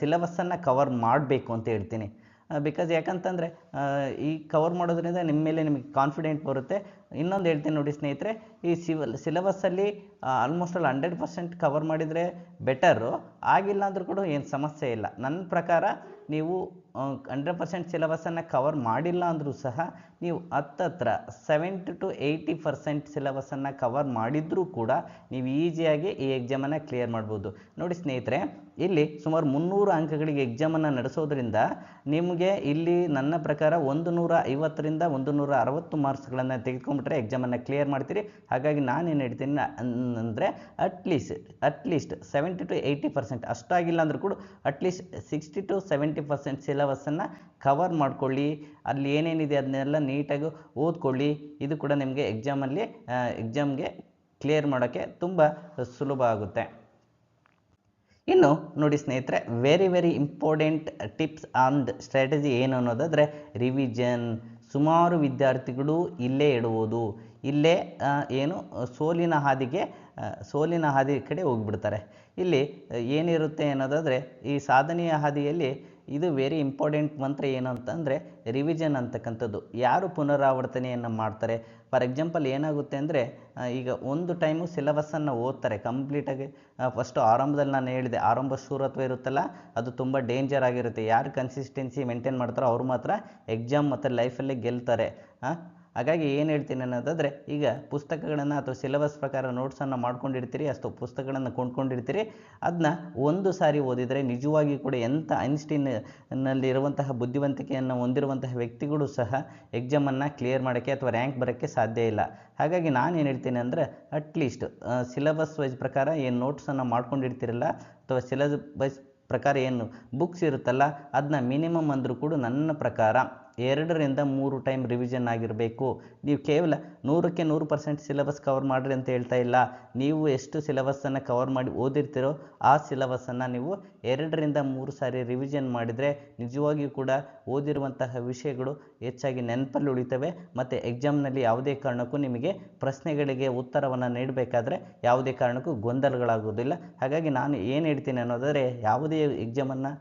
ಸಿಲೆಬಸ್ಸನ್ನು ಕವರ್ ಮಾಡಬೇಕು ಅಂತ ಹೇಳ್ತೀನಿ. ಬಿಕಾಸ್ ಯಾಕಂತಂದರೆ ಈ ಕವರ್ ಮಾಡೋದ್ರಿಂದ ನಿಮ್ಮ ಮೇಲೆ ನಿಮಗೆ ಕಾನ್ಫಿಡೆಂಟ್ ಬರುತ್ತೆ. ಇನ್ನೊಂದು ಹೇಳ್ತೀನಿ ನೋಡಿ ಸ್ನೇಹಿತರೆ, ಈ ಸಿವಲ್ ಸಿಲೆಬಸ್ಸಲ್ಲಿ almost all hundred percent cover ಮಾಡಿದರೆ ಬೆಟರು ಆಗಿಲ್ಲ ಅಂದರೂ ಕೂಡ ಏನು ಸಮಸ್ಯೆ ಇಲ್ಲ. ನನ್ನ ಪ್ರಕಾರ ನೀವು ಹಂಡ್ರೆಡ್ ಪರ್ಸೆಂಟ್ ಸಿಲೆಬಸ್ಸನ್ನು ಕವರ್ ಮಾಡಿಲ್ಲ ಅಂದರೂ ಸಹ ನೀವು ಹತ್ತತ್ರ ಸೆವೆಂಟಿ ಟು ಏಯ್ಟಿ ಪರ್ಸೆಂಟ್ ಸಿಲೆಬಸನ್ನು ಕವರ್ ಮಾಡಿದರೂ ಕೂಡ ನೀವು ಈಸಿಯಾಗಿ ಈ ಎಕ್ಸಾಮನ್ನು ಕ್ಲಿಯರ್ ಮಾಡ್ಬೋದು. ನೋಡಿ ಸ್ನೇಹಿತರೆ, ಇಲ್ಲಿ ಸುಮಾರು ಮುನ್ನೂರು ಅಂಕಗಳಿಗೆ ಎಕ್ಸಾಮನ್ನು ನಡೆಸೋದ್ರಿಂದ ನಿಮಗೆ ಇಲ್ಲಿ ನನ್ನ ಪ್ರಕಾರ ಒಂದು ನೂರ ಐವತ್ತರಿಂದ ಒಂದು ನೂರ ಅರವತ್ತು ಮಾರ್ಕ್ಸ್ಗಳನ್ನು ತೆಗೆದುಕೊಂಡ್ಬಿಟ್ರೆ ಎಕ್ಸಾಮನ್ನು ಕ್ಲಿಯರ್ ಮಾಡ್ತೀರಿ. ಹಾಗಾಗಿ ನಾನೇನು ಹೇಳ್ತೀನಿ ಅಂದರೆ at least at least seventy to eighty percent ಅಷ್ಟಾಗಿಲ್ಲ ಅಂದರೂ ಕೂಡ at least sixty to seventy percent ಸಿಲೆಬಸ್ಸನ್ನು cover ಮಾಡ್ಕೊಳ್ಳಿ. ಅಲ್ಲಿ ಏನೇನಿದೆ ಅದನ್ನೆಲ್ಲ ನೀಟಾಗಿ ಓದ್ಕೊಳ್ಳಿ. ಇದು ಕೂಡ ನಿಮಗೆ ಎಕ್ಸಾಮಲ್ಲಿ ಎಕ್ಸಾಮ್ಗೆ ಕ್ಲಿಯರ್ ಮಾಡೋಕ್ಕೆ ತುಂಬ ಸುಲಭ ಆಗುತ್ತೆ. ಇನ್ನು ನೋಡಿ ಸ್ನೇಹಿತರೆ very very important tips and strategy ಏನು ಅನ್ನೋದಾದರೆ ರಿವಿಷನ್ ಸುಮಾರು ವಿದ್ಯಾರ್ಥಿಗಳು ಇಲ್ಲೇ ಇಡುವುದು ಇಲ್ಲೇ ಏನು, ಸೋಲಿನ ಹಾದಿಗೆ ಸೋಲಿನ ಹಾದಿ ಕಡೆ ಹೋಗಿಬಿಡ್ತಾರೆ. ಇಲ್ಲಿ ಏನಿರುತ್ತೆ ಅನ್ನೋದಾದರೆ ಈ ಸಾಧನೆಯ ಹಾದಿಯಲ್ಲಿ ಇದು ವೆರಿ ಇಂಪಾರ್ಟೆಂಟ್ ಮಂತ್ರ ಏನು ಅಂತಂದರೆ ರಿವಿಷನ್ ಅಂತಕ್ಕಂಥದ್ದು. ಯಾರು ಪುನರಾವರ್ತನೆಯನ್ನು ಮಾಡ್ತಾರೆ? ಫಾರ್ ಎಕ್ಸಾಂಪಲ್ ಏನಾಗುತ್ತೆ ಅಂದರೆ ಈಗ ಒಂದು ಟೈಮು ಸಿಲೆಬಸ್ಸನ್ನು ಓದ್ತಾರೆ. ಕಂಪ್ಲೀಟಾಗಿ ಫಸ್ಟು ಆರಂಭದಲ್ಲಿ ನಾನು ಹೇಳಿದೆ, ಆರಂಭ ಶೂರತ್ವ ಇರುತ್ತಲ್ಲ, ಅದು ತುಂಬ ಡೇಂಜರ್ ಆಗಿರುತ್ತೆ. ಯಾರು ಕನ್ಸಿಸ್ಟೆನ್ಸಿ ಮೇಂಟೈನ್ ಮಾಡ್ತಾರೋ ಅವ್ರು ಮಾತ್ರ ಎಕ್ಸಾಮ್ ಮತ್ತು ಲೈಫಲ್ಲಿ ಗೆಲ್ತಾರೆ? ಹಾಗಾಗಿ ಏನು ಹೇಳ್ತೀನಿ ಅನ್ನೋದಾದರೆ, ಈಗ ಪುಸ್ತಕಗಳನ್ನು ಅಥವಾ ಸಿಲೆಬಸ್ ಪ್ರಕಾರ ನೋಟ್ಸನ್ನು ಮಾಡ್ಕೊಂಡಿರ್ತೀರಿ, ಅಷ್ಟು ಪುಸ್ತಕಗಳನ್ನು ಕೊಂಡ್ಕೊಂಡಿರ್ತೀರಿ ಅದನ್ನ ಒಂದು ಸಾರಿ ಓದಿದರೆ ನಿಜವಾಗಿ ಕೂಡ ಎಂಥ ಐನ್ಸ್ಟೀನ್ನಲ್ಲಿರುವಂತಹ ಬುದ್ಧಿವಂತಿಕೆಯನ್ನು ಹೊಂದಿರುವಂತಹ ವ್ಯಕ್ತಿಗಳು ಸಹ ಎಕ್ಸಾಮನ್ನು ಕ್ಲಿಯರ್ ಮಾಡೋಕ್ಕೆ ಅಥವಾ ರ್ಯಾಂಕ್ ಬರೋಕ್ಕೆ ಸಾಧ್ಯ ಇಲ್ಲ. ಹಾಗಾಗಿ ನಾನು ಏನು ಹೇಳ್ತೀನಿ ಅಂದರೆ ಅಟ್ಲೀಸ್ಟ್ ಸಿಲೆಬಸ್ ವೈಸ್ ಪ್ರಕಾರ ಏನು ನೋಟ್ಸನ್ನು ಮಾಡ್ಕೊಂಡಿರ್ತೀರಲ್ಲ, ಅಥವಾ ಸಿಲೆಬಸ್ ಪ್ರಕಾರ ಏನು ಬುಕ್ಸ್ ಇರುತ್ತಲ್ಲ ಅದನ್ನ ಮಿನಿಮಮ್ ಅಂದರೂ ಕೂಡ ನನ್ನ ಪ್ರಕಾರ ಎರಡರಿಂದ ಮೂರು ಟೈಮ್ ರಿವಿಷನ್ ಆಗಿರಬೇಕು. ನೀವು ಕೇವಲ ನೂರಕ್ಕೆ ನೂರು ಪರ್ಸೆಂಟ್ ಸಿಲೆಬಸ್ ಕವರ್ ಮಾಡಿರಿ ಅಂತ ಹೇಳ್ತಾ ಇಲ್ಲ. ನೀವು ಎಷ್ಟು ಸಿಲೆಬಸ್ಸನ್ನು ಕವರ್ ಮಾಡಿ ಓದಿರ್ತೀರೋ ಆ ಸಿಲೆಬಸ್ಸನ್ನು ನೀವು ಎರಡರಿಂದ ಮೂರು ಸಾರಿ ರಿವಿಷನ್ ಮಾಡಿದರೆ ನಿಜವಾಗಿಯೂ ಕೂಡ ಓದಿರುವಂತಹ ವಿಷಯಗಳು ಹೆಚ್ಚಾಗಿ ನೆನಪಲ್ಲಿ ಉಳಿತವೆ. ಮತ್ತು ಎಕ್ಸಾಮ್ನಲ್ಲಿ ಯಾವುದೇ ಕಾರಣಕ್ಕೂ ನಿಮಗೆ ಪ್ರಶ್ನೆಗಳಿಗೆ ಉತ್ತರವನ್ನು ನೀಡಬೇಕಾದ್ರೆ ಯಾವುದೇ ಕಾರಣಕ್ಕೂ ಗೊಂದಲಗಳಾಗೋದಿಲ್ಲ ಹಾಗಾಗಿ ನಾನು ಏನು ಹೇಳ್ತೀನಿ ಅನ್ನೋದಾದರೆ ಯಾವುದೇ ಎಕ್ಸಾಮನ್ನು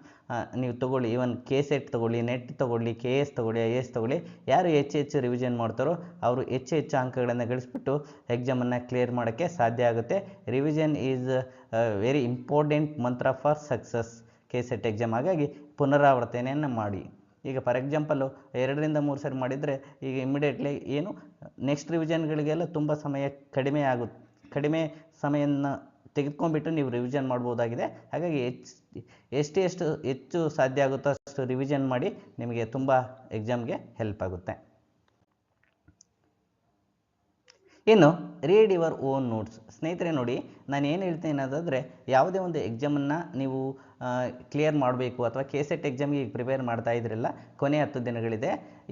ನೀವು ತೊಗೊಳ್ಳಿ ಈವನ್ ಕೆ ಸೆಟ್ ತೊಗೊಳ್ಳಿ ನೆಟ್ ತೊಗೊಳ್ಳಿ ಕೆ ಎಸ್ ತೊಗೊಳ್ಳಿ ಐ ಎಸ್ ತೊಗೊಳ್ಳಿ, ಯಾರು ಹೆಚ್ಚು ಹೆಚ್ಚು ರಿವಿಷನ್ ಮಾಡ್ತಾರೋ ಅವರು ಹೆಚ್ಚು ಹೆಚ್ಚು ಅಂಕಗಳನ್ನು ಗಳಿಸ್ಬಿಟ್ಟು ಎಕ್ಸಾಮನ್ನು ಕ್ಲಿಯರ್ ಮಾಡೋಕ್ಕೆ ಸಾಧ್ಯ ಆಗುತ್ತೆ. Revision is very important mantra for success K SET exam ಹಾಗಾಗಿ ಪುನರಾವರ್ತನೆಯನ್ನು ಮಾಡಿ. ಈಗ ಫಾರ್ ಎಕ್ಸಾಂಪಲ್ಲು ಎರಡರಿಂದ ಮೂರು ಸರಿ ಮಾಡಿದರೆ ಈಗ ಇಮಿಡಿಯೇಟ್ಲಿ ಏನು ನೆಕ್ಸ್ಟ್ ರಿವಿಷನ್ಗಳಿಗೆಲ್ಲ ತುಂಬ ಸಮಯ ಕಡಿಮೆ ಆಗುತ್ತೆ ಕಡಿಮೆ ಸಮಯನ ತೆಗೆದುಕೊಂಡ್ಬಿಟ್ಟು ನೀವು ರಿವಿಷನ್ ಮಾಡ್ಬೋದಾಗಿದೆ. ಹಾಗಾಗಿ ಹೆಚ್ಚು ಎಷ್ಟು ಎಷ್ಟು, ಹೆಚ್ಚು ಸಾಧ್ಯ ಆಗುತ್ತೋ ಅಷ್ಟು ರಿವಿಷನ್ ಮಾಡಿ ನಿಮಗೆ ತುಂಬ ಎಕ್ಸಾಮ್ಗೆ ಹೆಲ್ಪ್ ಆಗುತ್ತೆ. ಇನ್ನು ರೀಡ್ ಯುವರ್ ಓನ್ ನೋಟ್ಸ್ ಸ್ನೇಹಿತರೆ ನೋಡಿ, ನಾನು ಏನು ಹೇಳ್ತೇನೆ ಅನ್ನೋದಾದರೆ, ಯಾವುದೇ ಒಂದು ಎಕ್ಸಾಮನ್ನು ನೀವು ಕ್ಲಿಯರ್ ಮಾಡಬೇಕು ಅಥವಾ ಕೆ ಸೆಟ್ ಎಕ್ಸಾಮ್ಗೆ ಈಗ ಪ್ರಿಪೇರ್ ಮಾಡ್ತಾ ಇದ್ರಲ್ಲ, ಕೊನೆ ಹತ್ತು ದಿನಗಳಿದೆ,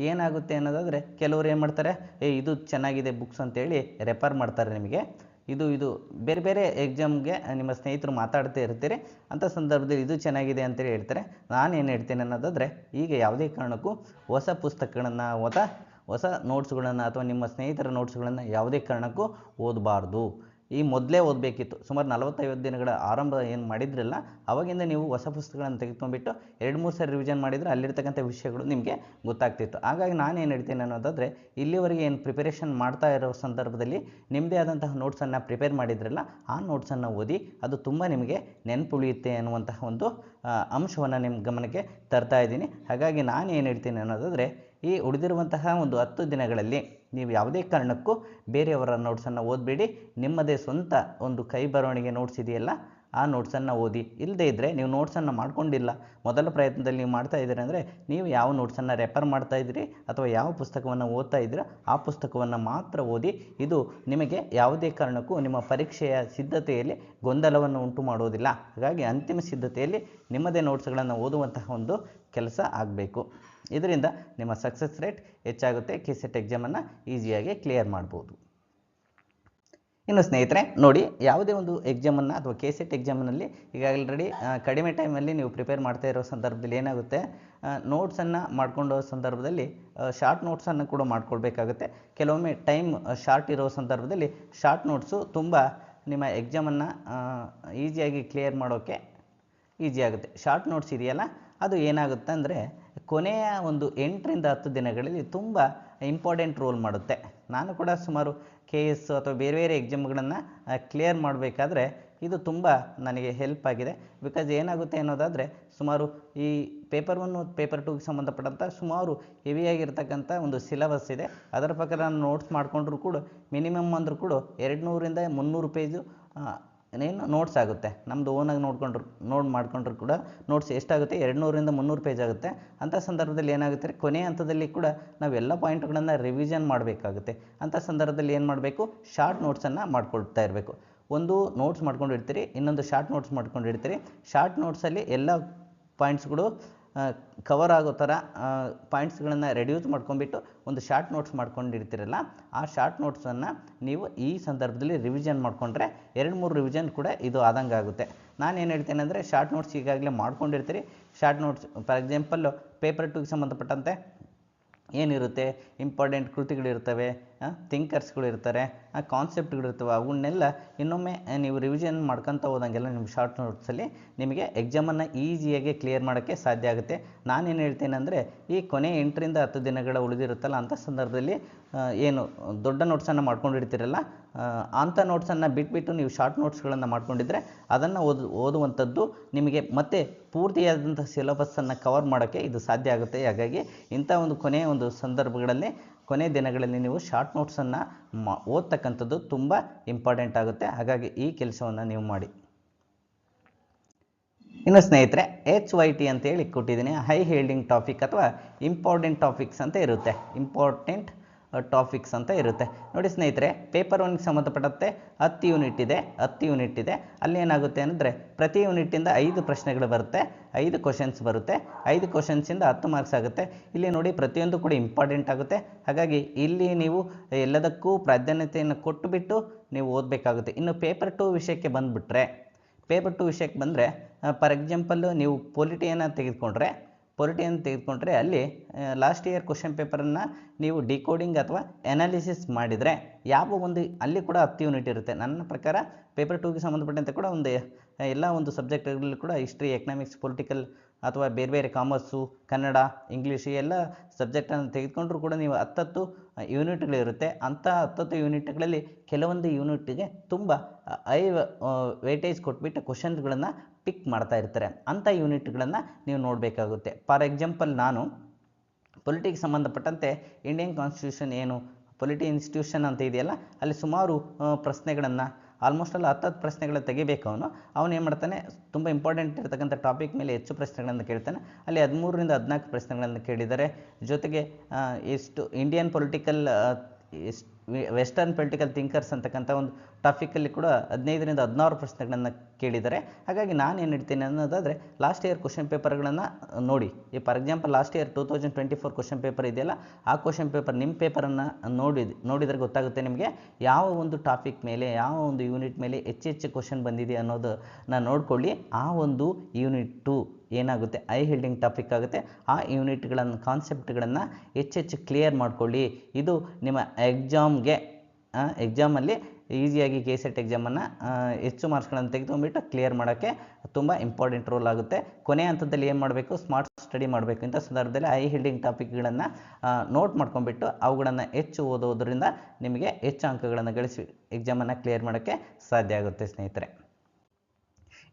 ಏನಾಗುತ್ತೆ ಅನ್ನೋದಾದರೆ, ಕೆಲವರು ಏನು ಮಾಡ್ತಾರೆ, ಏ, ಇದು ಚೆನ್ನಾಗಿದೆ ಬುಕ್ಸ್ ಅಂತೇಳಿ ರೆಫರ್ ಮಾಡ್ತಾರೆ ನಿಮಗೆ. ಇದು ಇದು ಬೇರೆ ಬೇರೆ ಎಕ್ಸಾಮ್ಗೆ ನಿಮ್ಮ ಸ್ನೇಹಿತರು ಮಾತಾಡ್ತಾ ಇರ್ತೀರಿ ಅಂಥ ಸಂದರ್ಭದಲ್ಲಿ ಇದು ಚೆನ್ನಾಗಿದೆ ಅಂತೇಳಿ ಹೇಳ್ತಾರೆ. ನಾನೇನು ಹೇಳ್ತೇನೆ ಅನ್ನೋದಾದರೆ, ಈಗ ಯಾವುದೇ ಕಾರಣಕ್ಕೂ ಹೊಸ ಪುಸ್ತಕಗಳನ್ನು ಹೊಸ ಹೊಸ ನೋಟ್ಸ್ಗಳನ್ನು ಅಥವಾ ನಿಮ್ಮ ಸ್ನೇಹಿತರ ನೋಟ್ಸ್ಗಳನ್ನು ಯಾವುದೇ ಕಾರಣಕ್ಕೂ ಓದಬಾರ್ದು. ಈ ಮೊದಲೇ ಓದಬೇಕಿತ್ತು. ಸುಮಾರು ನಲವತ್ತೈವತ್ತು ದಿನಗಳ ಆರಂಭ ಏನು ಮಾಡಿದ್ರಲ್ಲ, ಅವಾಗಿಂದ ನೀವು ಹೊಸ ಪುಸ್ತಕಗಳನ್ನು ತೆಗೆದುಕೊಂಡ್ಬಿಟ್ಟು ಎರಡು ಮೂರು ಸಾರಿ ರಿವಿಷನ್ ಮಾಡಿದರೆ ಅಲ್ಲಿರ್ತಕ್ಕಂಥ ವಿಷಯಗಳು ನಿಮಗೆ ಗೊತ್ತಾಗ್ತಿತ್ತು. ಹಾಗಾಗಿ ನಾನು ಏನು ಹೇಳ್ತೀನಿ ಅನ್ನೋದಾದರೆ, ಇಲ್ಲಿವರೆಗೆ ಏನು ಪ್ರಿಪರೇಷನ್ ಮಾಡ್ತಾ ಇರೋ ಸಂದರ್ಭದಲ್ಲಿ ನಿಮ್ಮದೇ ಆದಂತಹ ನೋಟ್ಸನ್ನು ಪ್ರಿಪೇರ್ ಮಾಡಿದ್ರಲ್ಲ, ಆ ನೋಟ್ಸನ್ನು ಓದಿ ಅದು ತುಂಬ ನಿಮಗೆ ನೆನಪುಳಿಯುತ್ತೆ ಅನ್ನುವಂತಹ ಒಂದು ಅಂಶವನ್ನು ನಿಮ್ಮ ಗಮನಕ್ಕೆ ತರ್ತಾ ಇದ್ದೀನಿ. ಹಾಗಾಗಿ ನಾನು ಏನು ಹೇಳ್ತೀನಿ ಅನ್ನೋದಾದರೆ ಈ ಉಳಿದಿರುವಂತಹ ಒಂದು ಹತ್ತು ದಿನಗಳಲ್ಲಿ ನೀವು ಯಾವುದೇ ಕಾರಣಕ್ಕೂ ಬೇರೆಯವರ ನೋಟ್ಸನ್ನು ಓದಬೇಡಿ. ನಿಮ್ಮದೇ ಸ್ವಂತ ಒಂದು ಕೈ ಬರವಣಿಗೆ ನೋಟ್ಸ್ ಇದೆಯಲ್ಲ, ಆ ನೋಟ್ಸನ್ನು ಓದಿ. ಇಲ್ಲದೇ ಇದ್ದರೆ ನೀವು ನೋಟ್ಸನ್ನು ಮಾಡ್ಕೊಂಡಿಲ್ಲ. ಮೊದಲ ಪ್ರಯತ್ನದಲ್ಲಿ ನೀವು ಮಾಡ್ತಾ ಇದ್ದೀರಿ ಅಂದರೆ ನೀವು ಯಾವ ನೋಟ್ಸನ್ನು ರೆಫರ್ ಮಾಡ್ತಾ ಇದ್ದೀರಿ ಅಥವಾ ಯಾವ ಪುಸ್ತಕವನ್ನು ಓದ್ತಾ ಇದ್ದೀರಾ, ಆ ಪುಸ್ತಕವನ್ನು ಮಾತ್ರ ಓದಿ. ಇದು ನಿಮಗೆ ಯಾವುದೇ ಕಾರಣಕ್ಕೂ ನಿಮ್ಮ ಪರೀಕ್ಷೆಯ ಸಿದ್ಧತೆಯಲ್ಲಿ ಗೊಂದಲವನ್ನು ಉಂಟು ಮಾಡೋದಿಲ್ಲ ಹಾಗಾಗಿ ಅಂತಿಮ ಸಿದ್ಧತೆಯಲ್ಲಿ ನಿಮ್ಮದೇ ನೋಟ್ಸ್ಗಳನ್ನು ಓದುವಂತಹ ಒಂದು ಕೆಲಸ ಆಗಬೇಕು. ಇದರಿಂದ ನಿಮ್ಮ ಸಕ್ಸಸ್ ರೇಟ್ ಹೆಚ್ಚಾಗುತ್ತೆ. ಕೆ ಸೆಟ್ ಎಕ್ಸಾಮನ್ನು ಈಸಿಯಾಗಿ ಕ್ಲಿಯರ್ ಮಾಡ್ಬೋದು. ಇನ್ನು ಸ್ನೇಹಿತರೆ, ನೋಡಿ, ಯಾವುದೇ ಒಂದು ಎಕ್ಸಾಮನ್ನು ಅಥವಾ ಕೆ ಸೆಟ್ ಎಕ್ಸಾಮ್ನಲ್ಲಿ ಈಗ ಆಲ್ರೆಡಿ ಕಡಿಮೆ ಟೈಮಲ್ಲಿ ನೀವು ಪ್ರಿಪೇರ್ ಮಾಡ್ತಾ ಇರೋ ಸಂದರ್ಭದಲ್ಲಿ ಏನಾಗುತ್ತೆ? ನೋಟ್ಸನ್ನು ಮಾಡ್ಕೊಂಡು ಸಂದರ್ಭದಲ್ಲಿ ಶಾರ್ಟ್ ನೋಟ್ಸನ್ನು ಕೂಡ ಮಾಡ್ಕೊಳ್ಬೇಕಾಗುತ್ತೆ. ಕೆಲವೊಮ್ಮೆ ಟೈಮ್ ಶಾರ್ಟ್ ಇರೋ ಸಂದರ್ಭದಲ್ಲಿ ಶಾರ್ಟ್ ನೋಟ್ಸು ತುಂಬ ನಿಮ್ಮ ಎಕ್ಸಾಮನ್ನು ಈಸಿಯಾಗಿ ಕ್ಲಿಯರ್ ಮಾಡೋಕ್ಕೆ ಈಸಿ ಆಗುತ್ತೆ. ಶಾರ್ಟ್ ನೋಟ್ಸ್ ಇದೆಯಲ್ಲ, ಅದು ಏನಾಗುತ್ತೆ ಅಂದರೆ ಕೊನೆಯ ಒಂದು ಎಂಟರಿಂದ ಹತ್ತು ದಿನಗಳಲ್ಲಿ ತುಂಬ ಇಂಪಾರ್ಟೆಂಟ್ ರೋಲ್ ಮಾಡುತ್ತೆ. ನಾನು ಕೂಡ ಸುಮಾರು ಕೆ ಎಸ್ ಅಥವಾ ಬೇರೆ ಬೇರೆ ಎಕ್ಸಾಮ್ಗಳನ್ನು ಕ್ಲಿಯರ್ ಮಾಡಬೇಕಾದ್ರೆ ಇದು ತುಂಬ ನನಗೆ ಹೆಲ್ಪ್ ಆಗಿದೆ. ಬಿಕಾಸ್ ಏನಾಗುತ್ತೆ ಅನ್ನೋದಾದರೆ, ಸುಮಾರು ಈ ಪೇಪರ್ ಒನ್ ಪೇಪರ್ ಟೂಗೆ ಸಂಬಂಧಪಟ್ಟಂಥ ಸುಮಾರು ಹೆವಿಯಾಗಿರ್ತಕ್ಕಂಥ ಒಂದು ಸಿಲೆಬಸ್ ಇದೆ. ಅದರ ಪ್ರಕಾರ ನಾನು ನೋಟ್ಸ್ ಮಾಡಿಕೊಂಡ್ರು ಕೂಡ ಮಿನಿಮಮ್ ಅಂದರೂ ಕೂಡ ಎರಡು ನೂರಿಂದ ಮುನ್ನೂರು ಪೇಜು ಏನು ನೋಟ್ಸ್ ಆಗುತ್ತೆ. ನಮ್ಮದು ಓನಾಗಿ ನೋಡ್ಕೊಂಡ್ರು ನೋಡ್ ಮಾಡ್ಕೊಂಡ್ರು ಕೂಡ ನೋಟ್ಸ್ ಎಷ್ಟಾಗುತ್ತೆ? ಎರಡುನೂರಿಂದ ಮುನ್ನೂರು ಪೇಜ್ ಆಗುತ್ತೆ. ಅಂಥ ಸಂದರ್ಭದಲ್ಲಿ ಏನಾಗುತ್ತೆ ಕೊನೆ ಹಂತದಲ್ಲಿ ಕೂಡ ನಾವೆಲ್ಲ ಪಾಯಿಂಟ್ಗಳನ್ನು ರಿವಿಷನ್ ಮಾಡಬೇಕಾಗುತ್ತೆ. ಅಂಥ ಸಂದರ್ಭದಲ್ಲಿ ಏನು ಮಾಡಬೇಕು? ಶಾರ್ಟ್ ನೋಟ್ಸನ್ನು ಮಾಡ್ಕೊಳ್ತಾ ಇರಬೇಕು. ಒಂದು ನೋಟ್ಸ್ ಮಾಡ್ಕೊಂಡಿರ್ತೀರಿ ಇನ್ನೊಂದು ಶಾರ್ಟ್ ನೋಟ್ಸ್ ಮಾಡ್ಕೊಂಡಿರ್ತೀರಿ ಶಾರ್ಟ್ ನೋಟ್ಸಲ್ಲಿ ಎಲ್ಲ ಪಾಯಿಂಟ್ಸ್ಗಳು ಕವರ್ ಆಗೋ ಥರ ಪಾಯಿಂಟ್ಸ್ಗಳನ್ನು ರೆಡ್ಯೂಸ್ ಮಾಡ್ಕೊಂಡ್ಬಿಟ್ಟು ಒಂದು ಶಾರ್ಟ್ ನೋಟ್ಸ್ ಮಾಡ್ಕೊಂಡಿರ್ತೀರಲ್ಲ, ಆ ಶಾರ್ಟ್ ನೋಟ್ಸನ್ನು ನೀವು ಈ ಸಂದರ್ಭದಲ್ಲಿ ರಿವಿಷನ್ ಮಾಡಿಕೊಂಡ್ರೆ ಎರಡು ಮೂರು ರಿವಿಷನ್ ಕೂಡ ಇದು ಆದಂಗೆ ಆಗುತ್ತೆ. ನಾನು ಏನು ಹೇಳ್ತೇನೆ ಅಂದರೆ ಶಾರ್ಟ್ ನೋಟ್ಸ್ ಈಗಾಗಲೇ ಮಾಡ್ಕೊಂಡಿರ್ತೀರಿ. Short notes for example paper ಟೂಗೆ ಸಂಬಂಧಪಟ್ಟಂತೆ ಏನಿರುತ್ತೆ? ಇಂಪಾರ್ಟೆಂಟ್ ಕೃತಿಗಳಿರ್ತವೆ ಥಿಂಕರ್ಸ್ಗಳಿರ್ತಾರೆ ಕಾನ್ಸೆಪ್ಟ್ಗಳಿರ್ತವೆ ಅವನ್ನೆಲ್ಲ ಇನ್ನೊಮ್ಮೆ ನೀವು ರಿವಿಷನ್ ಮಾಡ್ಕೊತ ಹೋದಂಗೆಲ್ಲ ನಿಮ್ಮ ಶಾರ್ಟ್ ನೋಟ್ಸಲ್ಲಿ ನಿಮಗೆ ಎಕ್ಸಾಮನ್ನು ಈಸಿಯಾಗಿ ಕ್ಲಿಯರ್ ಮಾಡೋಕ್ಕೆ ಸಾಧ್ಯ ಆಗುತ್ತೆ. ನಾನೇನು ಹೇಳ್ತೇನೆ ಅಂದರೆ ಈ ಕೊನೆ ಎಂಟರಿಂದ ಹತ್ತು ದಿನಗಳ ಉಳಿದಿರುತ್ತಲ್ಲ ಅಂಥ ಸಂದರ್ಭದಲ್ಲಿ ಏನು ದೊಡ್ಡ ನೋಟ್ಸನ್ನು ಮಾಡ್ಕೊಂಡಿರ್ತೀರಲ್ಲ ಆ, ಅಂಥ ನೋಟ್ಸನ್ನು ಬಿಟ್ಬಿಟ್ಟು ನೀವು ಶಾರ್ಟ್ ನೋಟ್ಸ್ಗಳನ್ನು ಮಾಡ್ಕೊಂಡಿದ್ರೆ ಅದನ್ನು ಓದು, ಓದುವಂಥದ್ದು ನಿಮಗೆ ಮತ್ತೆ ಪೂರ್ತಿಯಾದಂಥ ಸಿಲೆಬಸ್ಸನ್ನು ಕವರ್ ಮಾಡೋಕ್ಕೆ ಇದು ಸಾಧ್ಯ ಆಗುತ್ತೆ. ಹಾಗಾಗಿ ಇಂಥ ಒಂದು ಕೊನೆಯ ಒಂದು ಸಂದರ್ಭಗಳಲ್ಲಿ, ಕೊನೆ ದಿನಗಳಲ್ಲಿ ನೀವು ಶಾರ್ಟ್ ನೋಟ್ಸನ್ನು ಮಾ, ಓದ್ತಕ್ಕಂಥದ್ದು ತುಂಬ ಇಂಪಾರ್ಟೆಂಟ್ ಆಗುತ್ತೆ. ಹಾಗಾಗಿ ಈ ಕೆಲಸವನ್ನು ನೀವು ಮಾಡಿ. ಇನ್ನು ಸ್ನೇಹಿತರೆ ಎಚ್ ವೈ ಟಿ ಅಂತೇಳಿ ಕೊಟ್ಟಿದ್ದೀನಿ. ಹೈ ಹೇಲ್ಡಿಂಗ್ ಟಾಪಿಕ್ ಅಥವಾ ಇಂಪಾರ್ಟೆಂಟ್ ಟಾಪಿಕ್ಸ್ ಅಂತ ಇರುತ್ತೆ. ಇಂಪಾರ್ಟೆಂಟ್ ಟಾಪಿಕ್ಸ್ ಅಂತ ಇರುತ್ತೆ. ನೋಡಿ ಸ್ನೇಹಿತರೆ ಪೇಪರ್ ಒನ್ಗೆ ಸಂಬಂಧಪಟ್ಟಂತೆ ಹತ್ತು ಯೂನಿಟ್ ಇದೆ, ಹತ್ತು ಯೂನಿಟ್ ಇದೆ. ಅಲ್ಲಿ ಏನಾಗುತ್ತೆ ಅಂದರೆ, ಪ್ರತಿ ಯೂನಿಟಿಂದ ಐದು ಪ್ರಶ್ನೆಗಳು ಬರುತ್ತೆ, ಐದು ಕ್ವಶನ್ಸ್ ಬರುತ್ತೆ. ಐದು ಕ್ವಶನ್ಸಿಂದ ಹತ್ತು ಮಾರ್ಕ್ಸ್ ಆಗುತ್ತೆ. ಇಲ್ಲಿ ನೋಡಿ ಪ್ರತಿಯೊಂದು ಕೂಡ ಇಂಪಾರ್ಟೆಂಟ್ ಆಗುತ್ತೆ. ಹಾಗಾಗಿ ಇಲ್ಲಿ ನೀವು ಎಲ್ಲದಕ್ಕೂ ಪ್ರಾಧಾನ್ಯತೆಯನ್ನು ಕೊಟ್ಟುಬಿಟ್ಟು ನೀವು ಓದಬೇಕಾಗುತ್ತೆ. ಇನ್ನು ಪೇಪರ್ ಟು ವಿಷಯಕ್ಕೆ ಬಂದುಬಿಟ್ರೆ ಪೇಪರ್ ಟು ವಿಷಯಕ್ಕೆ ಬಂದರೆ ಫಾರ್ ಎಕ್ಸಾಂಪಲ್ಲು ನೀವು ಪೊಲಿಟಿಯನ್ನು ತೆಗೆದುಕೊಂಡ್ರೆ ಪೊಲಿಟಿಯನ್ನು ತೆಗೆದುಕೊಂಡ್ರೆ ಅಲ್ಲಿ ಲಾಸ್ಟ್ ಇಯರ್ ಕ್ವಶನ್ ಪೇಪರನ್ನು ನೀವು ಡಿಕೋಡಿಂಗ್ ಅಥವಾ ಅನಾಲಿಸಿಸ್ ಮಾಡಿದರೆ ಯಾವ ಒಂದು, ಅಲ್ಲಿ ಕೂಡ ಹತ್ತು ಯೂನಿಟ್ ಇರುತ್ತೆ. ನನ್ನ ಪ್ರಕಾರ ಪೇಪರ್ ಟೂಗೆ ಸಂಬಂಧಪಟ್ಟಂತೆ ಕೂಡ ಒಂದು ಎಲ್ಲ ಒಂದು ಸಬ್ಜೆಕ್ಟ್ಗಳಲ್ಲಿ ಕೂಡ ಹಿಸ್ಟ್ರಿ ಎಕನಾಮಿಕ್ಸ್ ಪೊಲಿಟಿಕಲ್ ಅಥವಾ ಬೇರೆ ಬೇರೆ ಕಾಮರ್ಸು, ಕನ್ನಡ, ಇಂಗ್ಲೀಷ್ ಎಲ್ಲ ಸಬ್ಜೆಕ್ಟನ್ನು ತೆಗೆದುಕೊಂಡ್ರೂ ಕೂಡ ನೀವು ಹತ್ತತ್ತು ಯೂನಿಟ್ಗಳಿರುತ್ತೆ. ಅಂಥ ಹತ್ತತ್ತು ಯೂನಿಟ್ಗಳಲ್ಲಿ ಕೆಲವೊಂದು ಯೂನಿಟ್ಗೆ ತುಂಬ ಐ ವೇಟೇಜ್ ಕೊಟ್ಬಿಟ್ಟು ಕ್ವಶನ್ಸ್ಗಳನ್ನು ಪಿಕ್ ಮಾಡ್ತಾ ಇರ್ತಾರೆ. ಅಂಥ ಯೂನಿಟ್ಗಳನ್ನು ನೀವು ನೋಡಬೇಕಾಗುತ್ತೆ. ಫಾರ್ ಎಕ್ಸಾಂಪಲ್ ನಾನು ಪೊಲಿಟಿಕ್ಸ್ ಸಂಬಂಧಪಟ್ಟಂತೆ ಇಂಡಿಯನ್ ಕಾನ್ಸ್ಟಿಟ್ಯೂಷನ್ ಏನು ಪೊಲಿಟಿ ಇನ್ಸ್ಟಿಟ್ಯೂಷನ್ ಅಂತ ಇದೆಯಲ್ಲ, ಅಲ್ಲಿ ಸುಮಾರು ಪ್ರಶ್ನೆಗಳನ್ನು ಆಲ್ಮೋಸ್ಟ್ ಅಲ್ಲಿ ಹತ್ತತ್ತು ಪ್ರಶ್ನೆಗಳು ತೆಗಿಬೇಕು ಅವನು. ಅವನು ಏನು ಮಾಡ್ತಾನೆ, ತುಂಬ ಇಂಪಾರ್ಟೆಂಟ್ ಇರತಕ್ಕಂಥ ಟಾಪಿಕ್ ಮೇಲೆ ಹೆಚ್ಚು ಪ್ರಶ್ನೆಗಳನ್ನು ಕೇಳ್ತಾನೆ. ಅಲ್ಲಿ ಹದಿಮೂರರಿಂದ ಹದಿನಾಲ್ಕು ಪ್ರಶ್ನೆಗಳನ್ನು ಕೇಳಿದ್ದಾರೆ ಜೊತೆಗೆ ಎಷ್ಟು Indian political western political thinkers ಅಂತಕ್ಕಂಥ ಒಂದು ಟಾಪಿಕಲ್ಲಿ ಕೂಡ ಹದಿನೈದರಿಂದ ಹದಿನಾರು ಪ್ರಶ್ನೆಗಳನ್ನು ಕೇಳಿದ್ದಾರೆ. ಹಾಗಾಗಿ ನಾನು ಏನು ಹೇಳ್ತೀನಿ ಅನ್ನೋದಾದರೆ ಲಾಸ್ಟ್ ಇಯರ್ ಕ್ವಶನ್ ಪೇಪರ್ಗಳನ್ನು ನೋಡಿ. ಈ for example last year two thousand twenty four question paper ಇದೆಯಲ್ಲ, ಆ ಕ್ವಶನ್ ಪೇಪರ್ ನಿಮ್ಮ ಪೇಪರನ್ನು ನೋಡಿ, ನೋಡಿದರೆ ಗೊತ್ತಾಗುತ್ತೆ ನಿಮಗೆ ಯಾವ ಒಂದು ಟಾಪಿಕ್ ಮೇಲೆ, ಯಾವ ಒಂದು ಯೂನಿಟ್ ಮೇಲೆ ಹೆಚ್ಚು ಹೆಚ್ಚು ಕ್ವಶನ್ ಬಂದಿದೆ ಅನ್ನೋದು ನಾನು ನೋಡ್ಕೊಳ್ಳಿ. ಆ ಒಂದು ಯೂನಿಟ್ ಟು ಏನಾಗುತ್ತೆ? ಐ ಹೆಲ್ಡಿಂಗ್ ಟಾಪಿಕ್ ಆಗುತ್ತೆ. ಆ ಯೂನಿಟ್ಗಳನ್ನು ಕಾನ್ಸೆಪ್ಟ್ಗಳನ್ನು ಹೆಚ್ಚೆಚ್ಚು ಕ್ಲಿಯರ್ ಮಾಡ್ಕೊಳ್ಳಿ. ಇದು ನಿಮ್ಮ ಎಕ್ಸಾಮ್ಗೆ ಎಕ್ಸಾಮಲ್ಲಿ ಈಸಿಯಾಗಿ ಕೆ ಸೆಟ್ ಎಕ್ಸಾಮನ್ನು ಹೆಚ್ಚು ಮಾರ್ಕ್ಸ್ಗಳನ್ನು ತೆಗೆದುಕೊಂಡ್ಬಿಟ್ಟು ಕ್ಲಿಯರ್ ಮಾಡೋಕ್ಕೆ ತುಂಬ ಇಂಪಾರ್ಟೆಂಟ್ ರೋಲ್ ಆಗುತ್ತೆ. ಕೊನೆ ಹಂತದಲ್ಲಿ ಏನು ಮಾಡಬೇಕು? ಸ್ಮಾರ್ಟ್ ಸ್ಟಡಿ ಮಾಡಬೇಕು. ಇಂಥ ಸಂದರ್ಭದಲ್ಲಿ ಐ ಹಿಲ್ಡಿಂಗ್ ಟಾಪಿಕ್ಗಳನ್ನು ನೋಟ್ ಮಾಡ್ಕೊಂಡ್ಬಿಟ್ಟು ಅವುಗಳನ್ನು ಹೆಚ್ಚು ಓದೋದ್ರಿಂದ ನಿಮಗೆ ಹೆಚ್ಚು ಅಂಕಗಳನ್ನು ಗಳಿಸಿ ಎಕ್ಸಾಮನ್ನು ಕ್ಲಿಯರ್ ಮಾಡೋಕ್ಕೆ ಸಾಧ್ಯ ಆಗುತ್ತೆ ಸ್ನೇಹಿತರೆ.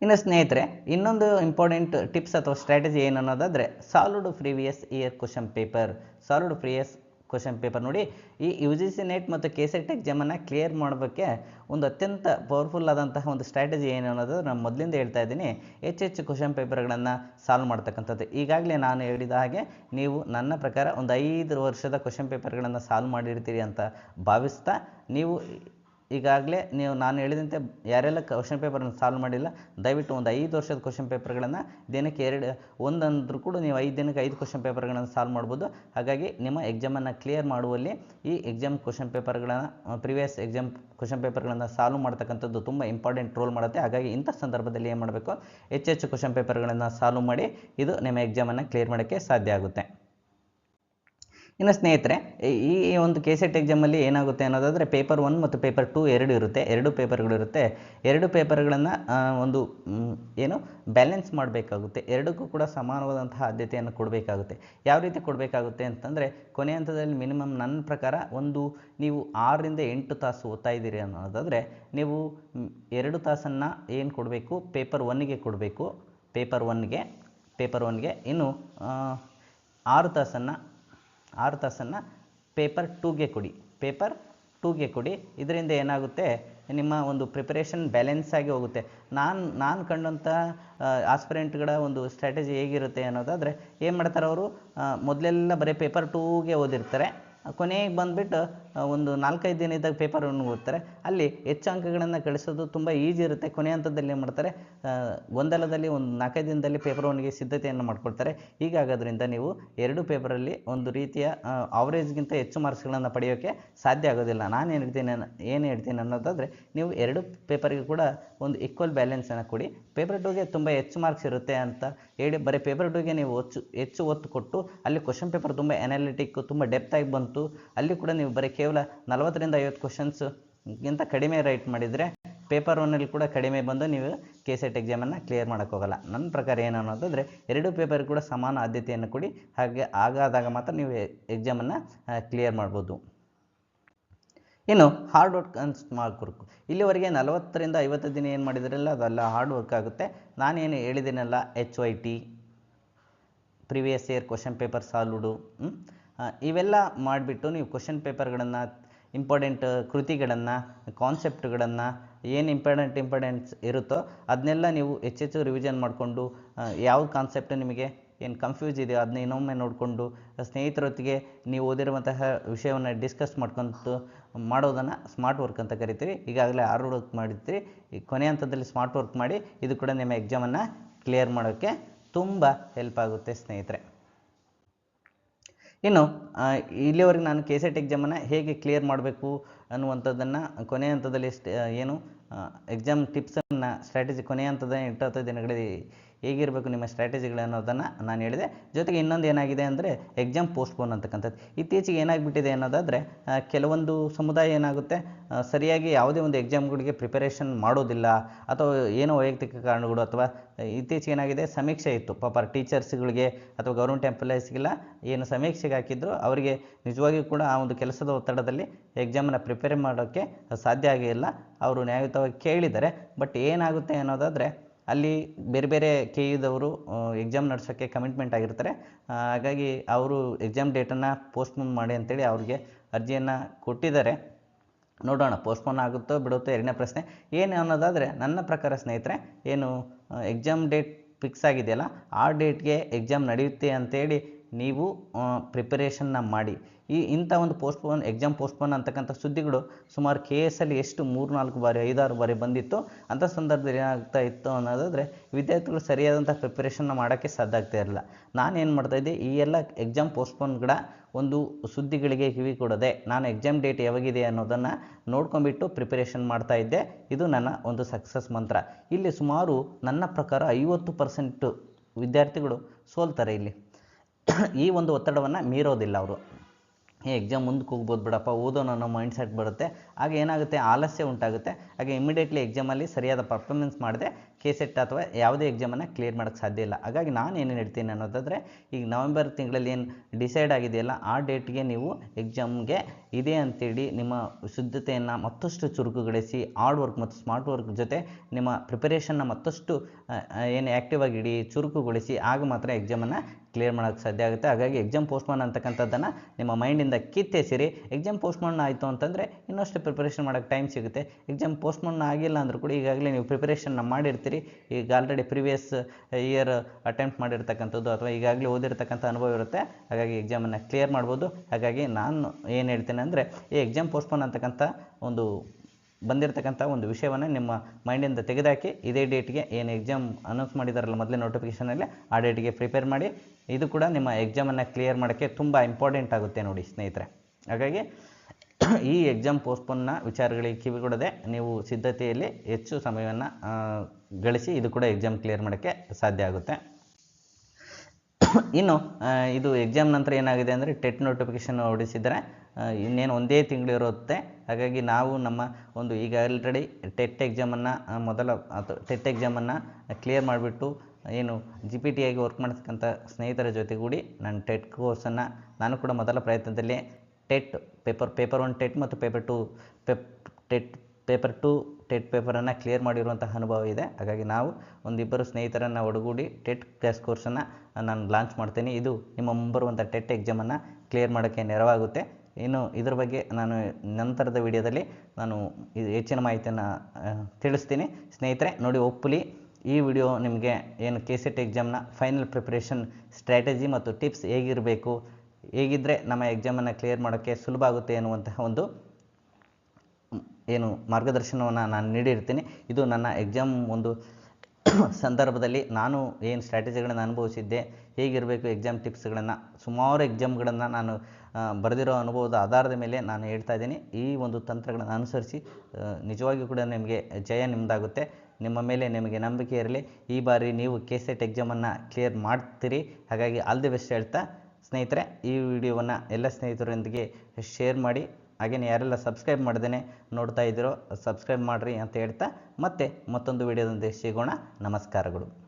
ಇನ್ನು ಸ್ನೇಹಿತರೆ, ಇನ್ನೊಂದು ಇಂಪಾರ್ಟೆಂಟ್ ಟಿಪ್ಸ್ ಅಥವಾ ಸ್ಟ್ರಾಟಜಿ ಏನು ಅನ್ನೋದಾದರೆ solved previous year question paper solved previous question paper ನೋಡಿ, ಈ ಯು ಜಿ ಸಿ ನೆಟ್ ಮತ್ತು ಕೆ ಸೆಟ್ ಎಕ್ಸಾಮನ್ನು ಕ್ಲಿಯರ್ ಮಾಡೋಕ್ಕೆ ಒಂದು ಅತ್ಯಂತ ಪವರ್ಫುಲ್ ಆದಂತಹ ಒಂದು ಸ್ಟ್ರಾಟಜಿ ಏನು ಅನ್ನೋದು ನಾನು ಮೊದಲಿಂದ ಹೇಳ್ತಾ ಇದ್ದೀನಿ. ಹೆಚ್ಚು ಹೆಚ್ಚು ಕ್ವಶನ್ ಪೇಪರ್ಗಳನ್ನು ಸಾಲ್ವ್ ಮಾಡ್ತಕ್ಕಂಥದ್ದು. ಈಗಾಗಲೇ ನಾನು ಹೇಳಿದ ಹಾಗೆ ನೀವು ನನ್ನ ಪ್ರಕಾರ ಒಂದು ಐದು ವರ್ಷದ ಕ್ವಶನ್ ಪೇಪರ್ಗಳನ್ನು ಸಾಲ್ವ್ ಮಾಡಿರ್ತೀರಿ ಅಂತ ಭಾವಿಸ್ತಾ ನೀವು ಈಗಾಗಲೇ ನೀವು ನಾನು ಹೇಳಿದಂತೆ ಯಾರೆಲ್ಲ ಕ್ವಶನ್ ಪೇಪರನ್ನು ಸಾಲ್ವ್ ಮಾಡಿಲ್ಲ, ದಯವಿಟ್ಟು ಒಂದು ಐದು ವರ್ಷದ ಕ್ವಶನ್ ಪೇಪರ್ಗಳನ್ನು ದಿನಕ್ಕೆ ಎರಡು, ಒಂದಂದ್ರೂ ಕೂಡ ನೀವು ಐದು ದಿನಕ್ಕೆ ಐದು ಕ್ವಶನ್ ಪೇಪರ್ಗಳನ್ನು ಸಾಲ್ವ್ ಮಾಡ್ಬೋದು. ಹಾಗಾಗಿ ನಿಮ್ಮ ಎಕ್ಸಾಮನ್ನು ಕ್ಲಿಯರ್ ಮಾಡುವಲ್ಲಿ ಈ ಎಕ್ಸಾಮ್ ಕ್ವಶನ್ ಪೇಪರ್ಗಳನ್ನು ಪ್ರಿವಿಯಸ್ ಎಕ್ಸಾಮ್ ಕ್ವಶನ್ ಪೇಪರ್ಗಳನ್ನು ಸಾಲ್ವ್ ಮಾಡ್ತಕ್ಕಂಥದ್ದು ತುಂಬ ಇಂಪಾರ್ಟೆಂಟ್ ರೋಲ್ ಮಾಡುತ್ತೆ. ಹಾಗಾಗಿ ಇಂಥ ಸಂದರ್ಭದಲ್ಲಿ ಏನು ಮಾಡಬೇಕು? ಹೆಚ್ಚೆಚ್ಚು ಕ್ವಶನ್ ಪೇಪರ್ಗಳನ್ನು ಸಾಲ್ವ್ ಮಾಡಿ, ಇದು ನಿಮ್ಮ ಎಕ್ಸಾಮನ್ನು ಕ್ಲಿಯರ್ ಮಾಡೋಕ್ಕೆ ಸಾಧ್ಯ ಆಗುತ್ತೆ. ಇನ್ನು ಸ್ನೇಹಿತರೆ, ಈ- ಒಂದು ಕೆ ಸೆಟ್ ಎಕ್ಸಾಮಲ್ಲಿ ಏನಾಗುತ್ತೆ ಅನ್ನೋದಾದರೆ ಪೇಪರ್ ಒನ್ ಮತ್ತು ಪೇಪರ್ ಟು ಎರಡು ಇರುತ್ತೆ. ಎರಡು ಪೇಪರ್ಗಳಿರುತ್ತೆ ಎರಡು ಪೇಪರ್ಗಳನ್ನು ಒಂದು ಏನು ಬ್ಯಾಲೆನ್ಸ್ ಮಾಡಬೇಕಾಗುತ್ತೆ. ಎರಡಕ್ಕೂ ಕೂಡ ಸಮಾನವಾದಂತಹ ಆದ್ಯತೆಯನ್ನು ಕೊಡಬೇಕಾಗುತ್ತೆ. ಯಾವ ರೀತಿ ಕೊಡಬೇಕಾಗುತ್ತೆ ಅಂತಂದರೆ, ಕೊನೆ ಹಂತದಲ್ಲಿ ಮಿನಿಮಮ್ ನನ್ನ ಪ್ರಕಾರ ಒಂದು, ನೀವು ಆರರಿಂದ ಎಂಟು ತಾಸು ಓದ್ತಾ ಇದ್ದೀರಿ ಅನ್ನೋದಾದರೆ, ನೀವು ಎರಡು ತಾಸನ್ನು ಏನು ಕೊಡಬೇಕು? ಪೇಪರ್ ಒನ್ಗೆ ಕೊಡಬೇಕು. ಪೇಪರ್ ಒನ್ಗೆ ಪೇಪರ್ ಒನ್ಗೆ ಇನ್ನು ಆರು ತಾಸನ್ನು ಆರು ತಾಸನ್ನು ಪೇಪರ್ ಟೂಗೆ ಕೊಡಿ. ಪೇಪರ್ ಟೂಗೆ ಕೊಡಿ. ಇದರಿಂದ ಏನಾಗುತ್ತೆ? ನಿಮ್ಮ ಒಂದು ಪ್ರಿಪರೇಷನ್ ಬ್ಯಾಲೆನ್ಸ್ ಆಗಿ ಹೋಗುತ್ತೆ. ನಾನು ನಾನು ಕಂಡಂಥ ಆಸ್ಪಿರೆಂಟ್ಗಳ ಒಂದು ಸ್ಟ್ರಾಟಜಿ ಹೇಗಿರುತ್ತೆ ಅನ್ನೋದಾದರೆ ಏನು ಮಾಡ್ತಾರೆ ಅವರು? ಮೊದಲೆಲ್ಲ ಬರೀ ಪೇಪರ್ ಟೂಗೆ ಓದಿರ್ತಾರೆ. ಕೊನೆಗೆ ಬಂದುಬಿಟ್ಟು ಒಂದು ನಾಲ್ಕೈದು ದಿನ ಇದ್ದಾಗ ಪೇಪರನ್ನು ಓದ್ತಾರೆ. ಅಲ್ಲಿ ಹೆಚ್ಚು ಅಂಕಗಳನ್ನು ಗಳಿಸೋದು ತುಂಬ ಈಸಿ ಇರುತ್ತೆ. ಕೊನೆ ಹಂತದಲ್ಲಿ ಏನು ಮಾಡ್ತಾರೆ ಗೊಂದಲದಲ್ಲಿ ಒಂದು ನಾಲ್ಕೈದು ದಿನದಲ್ಲಿ ಪೇಪರ್ ಒನ್ಗೆ ಸಿದ್ಧತೆಯನ್ನು ಮಾಡ್ಕೊಳ್ತಾರೆ ಹೀಗಾಗೋದ್ರಿಂದ ನೀವು ಎರಡು ಪೇಪರಲ್ಲಿ ಒಂದು ರೀತಿಯ ಅವರೇಜ್ಗಿಂತ ಹೆಚ್ಚು ಮಾರ್ಕ್ಸ್ಗಳನ್ನು ಪಡೆಯೋಕ್ಕೆ ಸಾಧ್ಯ ಆಗೋದಿಲ್ಲ. ನಾನು ಏನು ಹೇಳ್ತೀನಿ ಏನು ಹೇಳ್ತೀನಿ ಅನ್ನೋದಾದರೆ, ನೀವು ಎರಡು ಪೇಪರಿಗೆ ಕೂಡ ಒಂದು ಈಕ್ವಲ್ ಬ್ಯಾಲೆನ್ಸನ್ನು ಕೊಡಿ. ಪೇಪರ್ ಟೂಗೆ ತುಂಬ ಹೆಚ್ಚು ಮಾರ್ಕ್ಸ್ ಇರುತ್ತೆ ಅಂತ ಹೇಳಿ, ಬರೀ ಪೇಪರ್ ಟೂಗೆ ನೀವು ಹೆಚ್ಚು ಹೆಚ್ಚು ಒತ್ತು ಕೊಟ್ಟು, ಅಲ್ಲಿ ಕ್ವಶನ್ ಪೇಪರ್ ತುಂಬ ಅನಾಲಿಟಿಕ್ ತುಂಬ ಡೆಪ್ತಾಗಿ ಬಂತು ಅಲ್ಲಿ ಕೂಡ ನೀವು ಬರೀ ಕೇವಲ ನಲವತ್ತರಿಂದ ಐವತ್ತು ಕ್ವಶನ್ಸು ಗಿಂತ ಕಡಿಮೆ ರೈಟ್ ಮಾಡಿದರೆ ಪೇಪರ್ ಒನ್ನಲ್ಲಿ ಕೂಡ ಕಡಿಮೆ ಬಂದು ನೀವು ಕೆ ಸೆಟ್ ಎಕ್ಸಾಮನ್ನು ಕ್ಲಿಯರ್ ಮಾಡೋಕ್ಕೋಗಲ್ಲ ನನ್ನ ಪ್ರಕಾರ ಏನು ಅನ್ನೋದಾದರೆ ಎರಡು ಪೇಪರ್ ಕೂಡ ಸಮಾನ ಆದ್ಯತೆಯನ್ನು ಕೊಡಿ. ಹಾಗೆ ಆಗಾದಾಗ ಮಾತ್ರ ನೀವು ಎಕ್ಸಾಮನ್ನು ಕ್ಲಿಯರ್ ಮಾಡ್ಬೋದು. ಇನ್ನು hard work and smart work ಇಲ್ಲಿವರೆಗೆ ನಲವತ್ತರಿಂದ ಐವತ್ತು ದಿನ ಏನು ಮಾಡಿದ್ರಲ್ಲ, ಅದೆಲ್ಲ ಹಾರ್ಡ್ ವರ್ಕ್ ಆಗುತ್ತೆ. ನಾನೇನು ಹೇಳಿದ್ದೀನಲ್ಲ H Y T previous year question paper solved ಇವೆಲ್ಲ ಮಾಡಿಬಿಟ್ಟು ನೀವು ಕ್ವಶನ್ ಪೇಪರ್ಗಳನ್ನು ಇಂಪಾರ್ಟೆಂಟ್ ಕೃತಿಗಳನ್ನು ಕಾನ್ಸೆಪ್ಟ್ಗಳನ್ನು ಏನು ಇಂಪಾರ್ಟೆಂಟ್ ಇಂಪಾರ್ಟೆಂಟ್ಸ್ ಇರುತ್ತೋ ಅದನ್ನೆಲ್ಲ ನೀವು ಹೆಚ್ಚೆಚ್ಚು ರಿವಿಷನ್ ಮಾಡಿಕೊಂಡು ಯಾವ ಕಾನ್ಸೆಪ್ಟ್ ನಿಮಗೆ ಏನು ಕನ್ಫ್ಯೂಸ್ ಇದೆಯೋ ಅದನ್ನ ಇನ್ನೊಮ್ಮೆ ನೋಡಿಕೊಂಡು ಸ್ನೇಹಿತರೊತ್ತಿಗೆ ನೀವು ಓದಿರುವಂತಹ ವಿಷಯವನ್ನು ಡಿಸ್ಕಸ್ ಮಾಡ್ಕೊಂತು ಮಾಡೋದನ್ನು ಸ್ಮಾರ್ಟ್ ವರ್ಕ್ ಅಂತ ಕರಿತೀವಿ. ಈಗಾಗಲೇ ಆರು ವರ್ಕ್ ಮಾಡಿರ್ತೀವಿ ಈ ಕೊನೆ ಹಂತದಲ್ಲಿ ಸ್ಮಾರ್ಟ್ ವರ್ಕ್ ಮಾಡಿ, ಇದು ಕೂಡ ನಿಮ್ಮ ಎಕ್ಸಾಮನ್ನು ಕ್ಲಿಯರ್ ಮಾಡೋಕ್ಕೆ ತುಂಬ ಹೆಲ್ಪ್ ಆಗುತ್ತೆ ಸ್ನೇಹಿತರೆ. ಇನ್ನು ಇಲ್ಲಿಯವರೆಗೆ ಇಲ್ಲಿವರೆಗೆ ನಾನು ಕೆ ಸೆಟ್ ಎಕ್ಸಾಮನ್ನು ಹೇಗೆ ಕ್ಲಿಯರ್ ಮಾಡಬೇಕು ಅನ್ನುವಂಥದ್ದನ್ನು ಕೊನೆಯ ಹಂತದಲ್ಲಿ ಏನು ಎಕ್ಸಾಮ್ ಟಿಪ್ಸನ್ನು ಸ್ಟ್ರಾಟಜಿ ಕೊನೆಯ ಹಂತದ ಎಂಟತ್ತು ದಿನಗಳಲ್ಲಿ ಹೇಗಿರಬೇಕು ನಿಮ್ಮ ಸ್ಟ್ರಾಟಜಿಗಳು ಅನ್ನೋದನ್ನು ನಾನು ಹೇಳಿದೆ. ಜೊತೆಗೆ ಇನ್ನೊಂದು ಏನಾಗಿದೆ ಅಂದರೆ ಎಕ್ಸಾಮ್ ಪೋಸ್ಟ್ಪೋನ್ ಅಂತಕ್ಕಂಥದ್ದು. ಇತ್ತೀಚೆಗೆ ಏನಾಗ್ಬಿಟ್ಟಿದೆ ಅನ್ನೋದಾದರೆ ಕೆಲವೊಂದು ಸಮುದಾಯ ಏನಾಗುತ್ತೆ ಸರಿಯಾಗಿ ಯಾವುದೇ ಒಂದು ಎಕ್ಸಾಮ್ಗಳಿಗೆ ಪ್ರಿಪರೇಷನ್ ಮಾಡೋದಿಲ್ಲ, ಅಥವಾ ಏನೋ ವೈಯಕ್ತಿಕ ಕಾರಣಗಳು, ಅಥವಾ ಇತ್ತೀಚೆಗೆ ಏನಾಗಿದೆ, ಸಮೀಕ್ಷೆ ಇತ್ತು. ಪಾಪ ಟೀಚರ್ಸ್ಗಳಿಗೆ ಅಥವಾ ಗೌರ್ಮೆಂಟ್ ಎಂಪ್ಲಾಯೀಸ್ಗೆಲ್ಲ ಏನು ಸಮೀಕ್ಷೆಗೆ ಹಾಕಿದ್ರು, ಅವರಿಗೆ ನಿಜವಾಗಿಯೂ ಕೂಡ ಆ ಒಂದು ಕೆಲಸದ ಒತ್ತಡದಲ್ಲಿ ಎಕ್ಸಾಮನ್ನು ಪ್ರಿಪೇರ್ ಮಾಡೋಕ್ಕೆ ಸಾಧ್ಯ ಆಗಿಲ್ಲ ಅವರು ನ್ಯಾಯಯುತವಾಗಿ ಕೇಳಿದ್ದಾರೆ. ಬಟ್ ಏನಾಗುತ್ತೆ ಅನ್ನೋದಾದರೆ ಅಲ್ಲಿ ಬೇರೆ ಬೇರೆ ಕೆ ಇದವರು ಎಕ್ಸಾಮ್ ನಡೆಸೋಕ್ಕೆ ಕಮಿಟ್ಮೆಂಟ್ ಆಗಿರ್ತಾರೆ. ಹಾಗಾಗಿ ಅವರು ಎಕ್ಸಾಮ್ ಡೇಟನ್ನು ಪೋಸ್ಟ್ಪೋನ್ ಮಾಡಿ ಅಂತೇಳಿ ಅವ್ರಿಗೆ ಅರ್ಜಿಯನ್ನು ಕೊಟ್ಟಿದ್ದಾರೆ. ನೋಡೋಣ ಪೋಸ್ಟ್ಪೋನ್ ಆಗುತ್ತೋ ಬಿಡುತ್ತೋ ಎರಡನೇ ಪ್ರಶ್ನೆ. ಏನು ಅನ್ನೋದಾದರೆ, ನನ್ನ ಪ್ರಕಾರ ಸ್ನೇಹಿತರೆ, ಏನು ಎಕ್ಸಾಮ್ ಡೇಟ್ ಫಿಕ್ಸ್ ಆಗಿದೆಯಲ್ಲ, ಆ ಡೇಟ್ಗೆ ಎಕ್ಸಾಮ್ ನಡೆಯುತ್ತೆ ಅಂತೇಳಿ ನೀವು ಪ್ರಿಪರೇಷನ್ನ ಮಾಡಿ. ಈ ಇಂಥ ಒಂದು ಪೋಸ್ಟ್ಪೋನ್ ಎಕ್ಸಾಮ್ ಪೋಸ್ಟ್ಪೋನ್ ಅಂತಕ್ಕಂಥ ಸುದ್ದಿಗಳು ಸುಮಾರು ಕೆ ಎಸ್ ಅಲ್ಲಿ ಎಷ್ಟು ಮೂರು ನಾಲ್ಕು ಬಾರಿ, ಐದಾರು ಬಾರಿ ಬಂದಿತ್ತು ಅಂಥ ಸಂದರ್ಭದಲ್ಲಿ ಏನಾಗ್ತಾ ಇತ್ತು ಅನ್ನೋದಾದರೆ ವಿದ್ಯಾರ್ಥಿಗಳು ಸರಿಯಾದಂಥ ಪ್ರಿಪರೇಷನ್ನ ಮಾಡೋಕ್ಕೆ ಸಾಧ್ಯ ಆಗ್ತಾ ಇರಲಿಲ್ಲ. ನಾನೇನು ಮಾಡ್ತಾಯಿದ್ದೆ ಈ ಎಲ್ಲ ಎಕ್ಸಾಮ್ ಪೋಸ್ಟ್ಪೋನ್ಗಳ ಒಂದು ಸುದ್ದಿಗಳಿಗೆ ಕಿವಿ ಕೊಡದೆ ನಾನು ಎಕ್ಸಾಮ್ ಡೇಟ್ ಯಾವಾಗಿದೆ ಅನ್ನೋದನ್ನು ನೋಡ್ಕೊಂಬಿಟ್ಟು ಪ್ರಿಪರೇಷನ್ ಮಾಡ್ತಾ ಇದ್ದೆ. ಇದು ನನ್ನ ಒಂದು ಸಕ್ಸಸ್ ಮಂತ್ರ. ಇಲ್ಲಿ ಸುಮಾರು ನನ್ನ ಪ್ರಕಾರ ಐವತ್ತು ಪರ್ಸೆಂಟು ವಿದ್ಯಾರ್ಥಿಗಳು ಸೋಲ್ತಾರೆ ಇಲ್ಲಿ. ಈ ಒಂದು ಒತ್ತಡವನ್ನು ಮೀರೋದಿಲ್ಲ ಅವರು. ಏ ಎಕ್ಸಾಮ್ ಮುಂದಕ್ಕೆ ಹೋಗ್ಬೋದು ಬಿಡಪ್ಪ ಓದೋಣ ಅನ್ನೋ ಮೈಂಡ್ ಸೆಟ್ ಬರುತ್ತೆ. ಆಗ ಏನಾಗುತ್ತೆ? ಆಲಸ್ಯ ಉಂಟಾಗುತ್ತೆ. ಹಾಗೆ ಇಮಿಡಿಯೇಟ್ಲಿ ಎಕ್ಸಾಮಲ್ಲಿ ಸರಿಯಾದ ಪರ್ಫಾರ್ಮೆನ್ಸ್ ಮಾಡದೆ ಕೆ ಸೆಟ್ ಅಥವಾ ಯಾವುದೇ ಎಕ್ಸಾಮನ್ನು ಕ್ಲಿಯರ್ ಮಾಡೋಕ್ಕೆ ಸಾಧ್ಯ ಇಲ್ಲ. ಹಾಗಾಗಿ ನಾನು ಏನು ಹೇಳ್ತೀನಿ ಅನ್ನೋದಾದರೆ, ಈಗ ನವೆಂಬರ್ ತಿಂಗಳಲ್ಲಿ ಏನು ಡಿಸೈಡ್ ಆಗಿದೆಯಲ್ಲ, ಆ ಡೇಟ್ಗೆ ನೀವು ಎಕ್ಸಾಮ್ಗೆ ಇದೆ ಅಂತೇಳಿ ನಿಮ್ಮ ಶುದ್ಧತೆಯನ್ನು ಮತ್ತಷ್ಟು ಚುರುಕುಗೊಳಿಸಿ ಹಾರ್ಡ್ ವರ್ಕ್ ಮತ್ತು ಸ್ಮಾರ್ಟ್ ವರ್ಕ್ ಜೊತೆ ನಿಮ್ಮ ಪ್ರಿಪರೇಷನ್ನ ಮತ್ತಷ್ಟು ಏನು ಆ್ಯಕ್ಟಿವ್ ಆಗಿ ಇಡಿ ಚುರುಕುಗೊಳಿಸಿ, ಆಗ ಮಾತ್ರ ಎಕ್ಸಾಮನ್ನು ಕ್ಲಿಯರ್ ಮಾಡೋಕ್ಕೆ ಸಾಧ್ಯ ಆಗುತ್ತೆ. ಹಾಗಾಗಿ ಎಕ್ಸಾಮ್ ಪೋಸ್ಟ್ಮಾನ್ ಅಂತಕ್ಕಂಥದ್ದನ್ನು ನಿಮ್ಮ ಮೈಂಡಿಂದ ಕಿತ್ತೆಸಿರಿ. ಎಕ್ಸಾಮ್ ಪೋಸ್ಟ್ಮಾನ್ ಆಯಿತು ಅಂತಂದರೆ ಇನ್ನಷ್ಟು ಪ್ರಿಪರೇಷನ್ ಮಾಡೋಕ್ಕೆ ಟೈಮ್ ಸಿಗುತ್ತೆ. ಎಕ್ಸಾಮ್ ಪೋಸ್ಟ್ಪೋನ್ ಆಗಿಲ್ಲ ಅಂದರೂ ಕೂಡ ಈಗಾಗಲೇ ನೀವು ಪ್ರಿಪರೇಷನ್ನ ಮಾಡಿರ್ತೀರಿ. ಈಗ ಆಲ್ರೆಡಿ ಪ್ರಿವಿಯಸ್ ಇಯರ್ ಅಟೆಂಪ್ಟ್ ಮಾಡಿರ್ತಕ್ಕಂಥದ್ದು ಅಥವಾ ಈಗಾಗಲೇ ಓದಿರ್ತಕ್ಕಂಥ ಅನುಭವ ಇರುತ್ತೆ. ಹಾಗಾಗಿ ಎಕ್ಸಾಮನ್ನು ಕ್ಲಿಯರ್ ಮಾಡ್ಬೋದು. ಹಾಗಾಗಿ ನಾನು ಏನು ಹೇಳ್ತೇನೆ ಅಂದರೆ, ಈ ಎಕ್ಸಾಮ್ ಪೋಸ್ಟ್ಪೋನ್ ಅಂತಕ್ಕಂಥ ಒಂದು ಬಂದಿರತಕ್ಕಂಥ ಒಂದು ವಿಷಯವನ್ನು ನಿಮ್ಮ ಮೈಂಡಿಂದ ತೆಗೆದಾಕಿ, ಇದೇ ಡೇಟ್ಗೆ ಏನು ಎಕ್ಸಾಮ್ ಅನೌನ್ಸ್ ಮಾಡಿದಾರಲ್ಲ ಮೊದಲೇ ನೋಟಿಫಿಕೇಷನಲ್ಲಿ ಆ ಡೇಟ್ಗೆ ಪ್ರಿಪೇರ್ ಮಾಡಿ, ಇದು ಕೂಡ ನಿಮ್ಮ ಎಕ್ಸಾಮನ್ನು ಕ್ಲಿಯರ್ ಮಾಡೋಕ್ಕೆ ತುಂಬ ಇಂಪಾರ್ಟೆಂಟ್ ಆಗುತ್ತೆ ನೋಡಿ ಸ್ನೇಹಿತರೆ. ಹಾಗಾಗಿ ಈ ಎಕ್ಸಾಮ್ ಪೋಸ್ಟ್ಪೋನ್ನ ವಿಚಾರಗಳಿಗೆ ಕಿವಿಗೊಡದೆ ನೀವು ಸಿದ್ಧತೆಯಲ್ಲಿ ಹೆಚ್ಚು ಸಮಯವನ್ನು ಗಳಿಸಿ ಇದು ಕೂಡ ಎಕ್ಸಾಮ್ ಕ್ಲಿಯರ್ ಮಾಡೋಕ್ಕೆ ಸಾಧ್ಯ ಆಗುತ್ತೆ. ಇನ್ನು ಇದು ಎಕ್ಸಾಮ್ ನಂತರ ಏನಾಗಿದೆ ಅಂದರೆ ಟೆಟ್ ನೋಟಿಫಿಕೇಶನ್ ಹೊರಡಿಸಿದ್ದಾರೆ ಆ, ಇನ್ನೇನು ಒಂದೇ ತಿಂಗಳು ಇರುತ್ತೆ. ಹಾಗಾಗಿ ನಾವು ನಮ್ಮ ಒಂದು ಈಗ ಆಲ್ರೆಡಿ ಟೆಟ್ ಎಕ್ಸಾಮನ್ನು ಮೊದಲ ಅಥವಾ ಟೆಟ್ ಎಕ್ಸಾಮನ್ನು ಕ್ಲಿಯರ್ ಮಾಡಿಬಿಟ್ಟು ಏನು ಜಿ ಪಿ ಟಿ ಆಗಿ ವರ್ಕ್ ಮಾಡ್ತಕ್ಕಂಥ ಸ್ನೇಹಿತರ ಜೊತೆಗೂಡಿ ನಾನು ಟೆಟ್ ಕೋರ್ಸನ್ನು ನಾನು ಕೂಡ ಮೊದಲ ಪ್ರಯತ್ನದಲ್ಲಿ TET, paper paper one TET ಮತ್ತು ಪೇಪರ್ ಟು, ಪೆಪ್, ಟೆಟ್, ಪೇಪರ್ ಟು, ಟೆಟ್ ಪೇಪರನ್ನು ಕ್ಲಿಯರ್ ಮಾಡಿರುವಂತಹ ಅನುಭವ ಇದೆ. ಹಾಗಾಗಿ ನಾವು ಒಂದಿಬ್ಬರು ಸ್ನೇಹಿತರನ್ನು ಒಡಗೂಡಿ ಟೆಟ್ ಕ್ಲಾಸ್ ಕೋರ್ಸನ್ನು ನಾನು ಲಾಂಚ್ ಮಾಡ್ತೀನಿ. ಇದು ನಿಮ್ಮ ಮುಂಬರುವಂಥ ಟೆಟ್ ಎಕ್ಸಾಮನ್ನು ಕ್ಲಿಯರ್ ಮಾಡೋಕ್ಕೆ ನೆರವಾಗುತ್ತೆ. ಇನ್ನು ಇದರ ಬಗ್ಗೆ ನಾನು ನಂತರದ ವಿಡಿಯೋದಲ್ಲಿ ನಾನು ಹೆಚ್ಚಿನ ಮಾಹಿತಿಯನ್ನು ತಿಳಿಸ್ತೀನಿ. ಸ್ನೇಹಿತರೆ, ನೋಡಿ ಒಪ್ಪಲಿ, ಈ ವಿಡಿಯೋ ನಿಮಗೆ ಏನು ಕೆ ಸೆಟ್ ಎಕ್ಸಾಮ್ನ ಫೈನಲ್ ಪ್ರಿಪ್ರೇಷನ್ ಸ್ಟ್ರಾಟಜಿ ಮತ್ತು ಟಿಪ್ಸ್ ಹೇಗಿರಬೇಕು ಹೇಗಿದ್ದರೆ ನಮ್ಮ ಎಕ್ಸಾಮನ್ನು ಕ್ಲಿಯರ್ ಮಾಡೋಕ್ಕೆ ಸುಲಭ ಆಗುತ್ತೆ ಎನ್ನುವಂತಹ ಒಂದು ಏನು ಮಾರ್ಗದರ್ಶನವನ್ನು ನಾನು ನೀಡಿರ್ತೀನಿ. ಇದು ನನ್ನ ಎಕ್ಸಾಮ್ ಒಂದು [COUGHS] ಸಂದರ್ಭದಲ್ಲಿ ನಾನು ಏನು ಸ್ಟ್ರಾಟಜಿಗಳನ್ನು ಅನುಭವಿಸಿದ್ದೆ, ಹೇಗಿರಬೇಕು ಎಕ್ಸಾಮ್ ಟಿಪ್ಸ್ಗಳನ್ನು ಸುಮಾರು ಎಕ್ಸಾಮ್ಗಳನ್ನು ನಾನು ಬರೆದಿರೋ ಅನುಭವದ ಆಧಾರದ ಮೇಲೆ ನಾನು ಹೇಳ್ತಾ ಇದ್ದೀನಿ. ಈ ಒಂದು ತಂತ್ರಗಳನ್ನು ಅನುಸರಿಸಿ ನಿಜವಾಗಿಯೂ ಕೂಡ ನಿಮಗೆ ಜಯ ನಿಮ್ಮದಾಗುತ್ತೆ ನಿಮ್ಮ ಮೇಲೆ ನಿಮಗೆ ನಂಬಿಕೆ ಇರಲಿ. ಈ ಬಾರಿ ನೀವು ಕೆ ಸೆಟ್ ಎಕ್ಸಾಮನ್ನು ಕ್ಲಿಯರ್ ಮಾಡ್ತೀರಿ. ಹಾಗಾಗಿ ಆಲ್ ದಿ ಬೆಸ್ಟ್ ಹೇಳ್ತಾ ಸ್ನೇಹಿತರೆ, ಈ ವಿಡಿಯೋವನ್ನು ಎಲ್ಲ ಸ್ನೇಹಿತರೊಂದಿಗೆ ಶೇರ್ ಮಾಡಿ, ಹಾಗೇನೆ ಯಾರೆಲ್ಲ ಸಬ್ಸ್ಕ್ರೈಬ್ ಮಾಡ್ದೇ ನೋಡ್ತಾ ಇದ್ದೀರೋ, ಸಬ್ಸ್ಕ್ರೈಬ್ ಮಾಡಿರಿ ಅಂತ ಹೇಳ್ತಾ ಮತ್ತೆ ಮತ್ತೊಂದು ವಿಡಿಯೋದೊಂದಿಗೆ ಸಿಗೋಣ. ನಮಸ್ಕಾರಗಳು.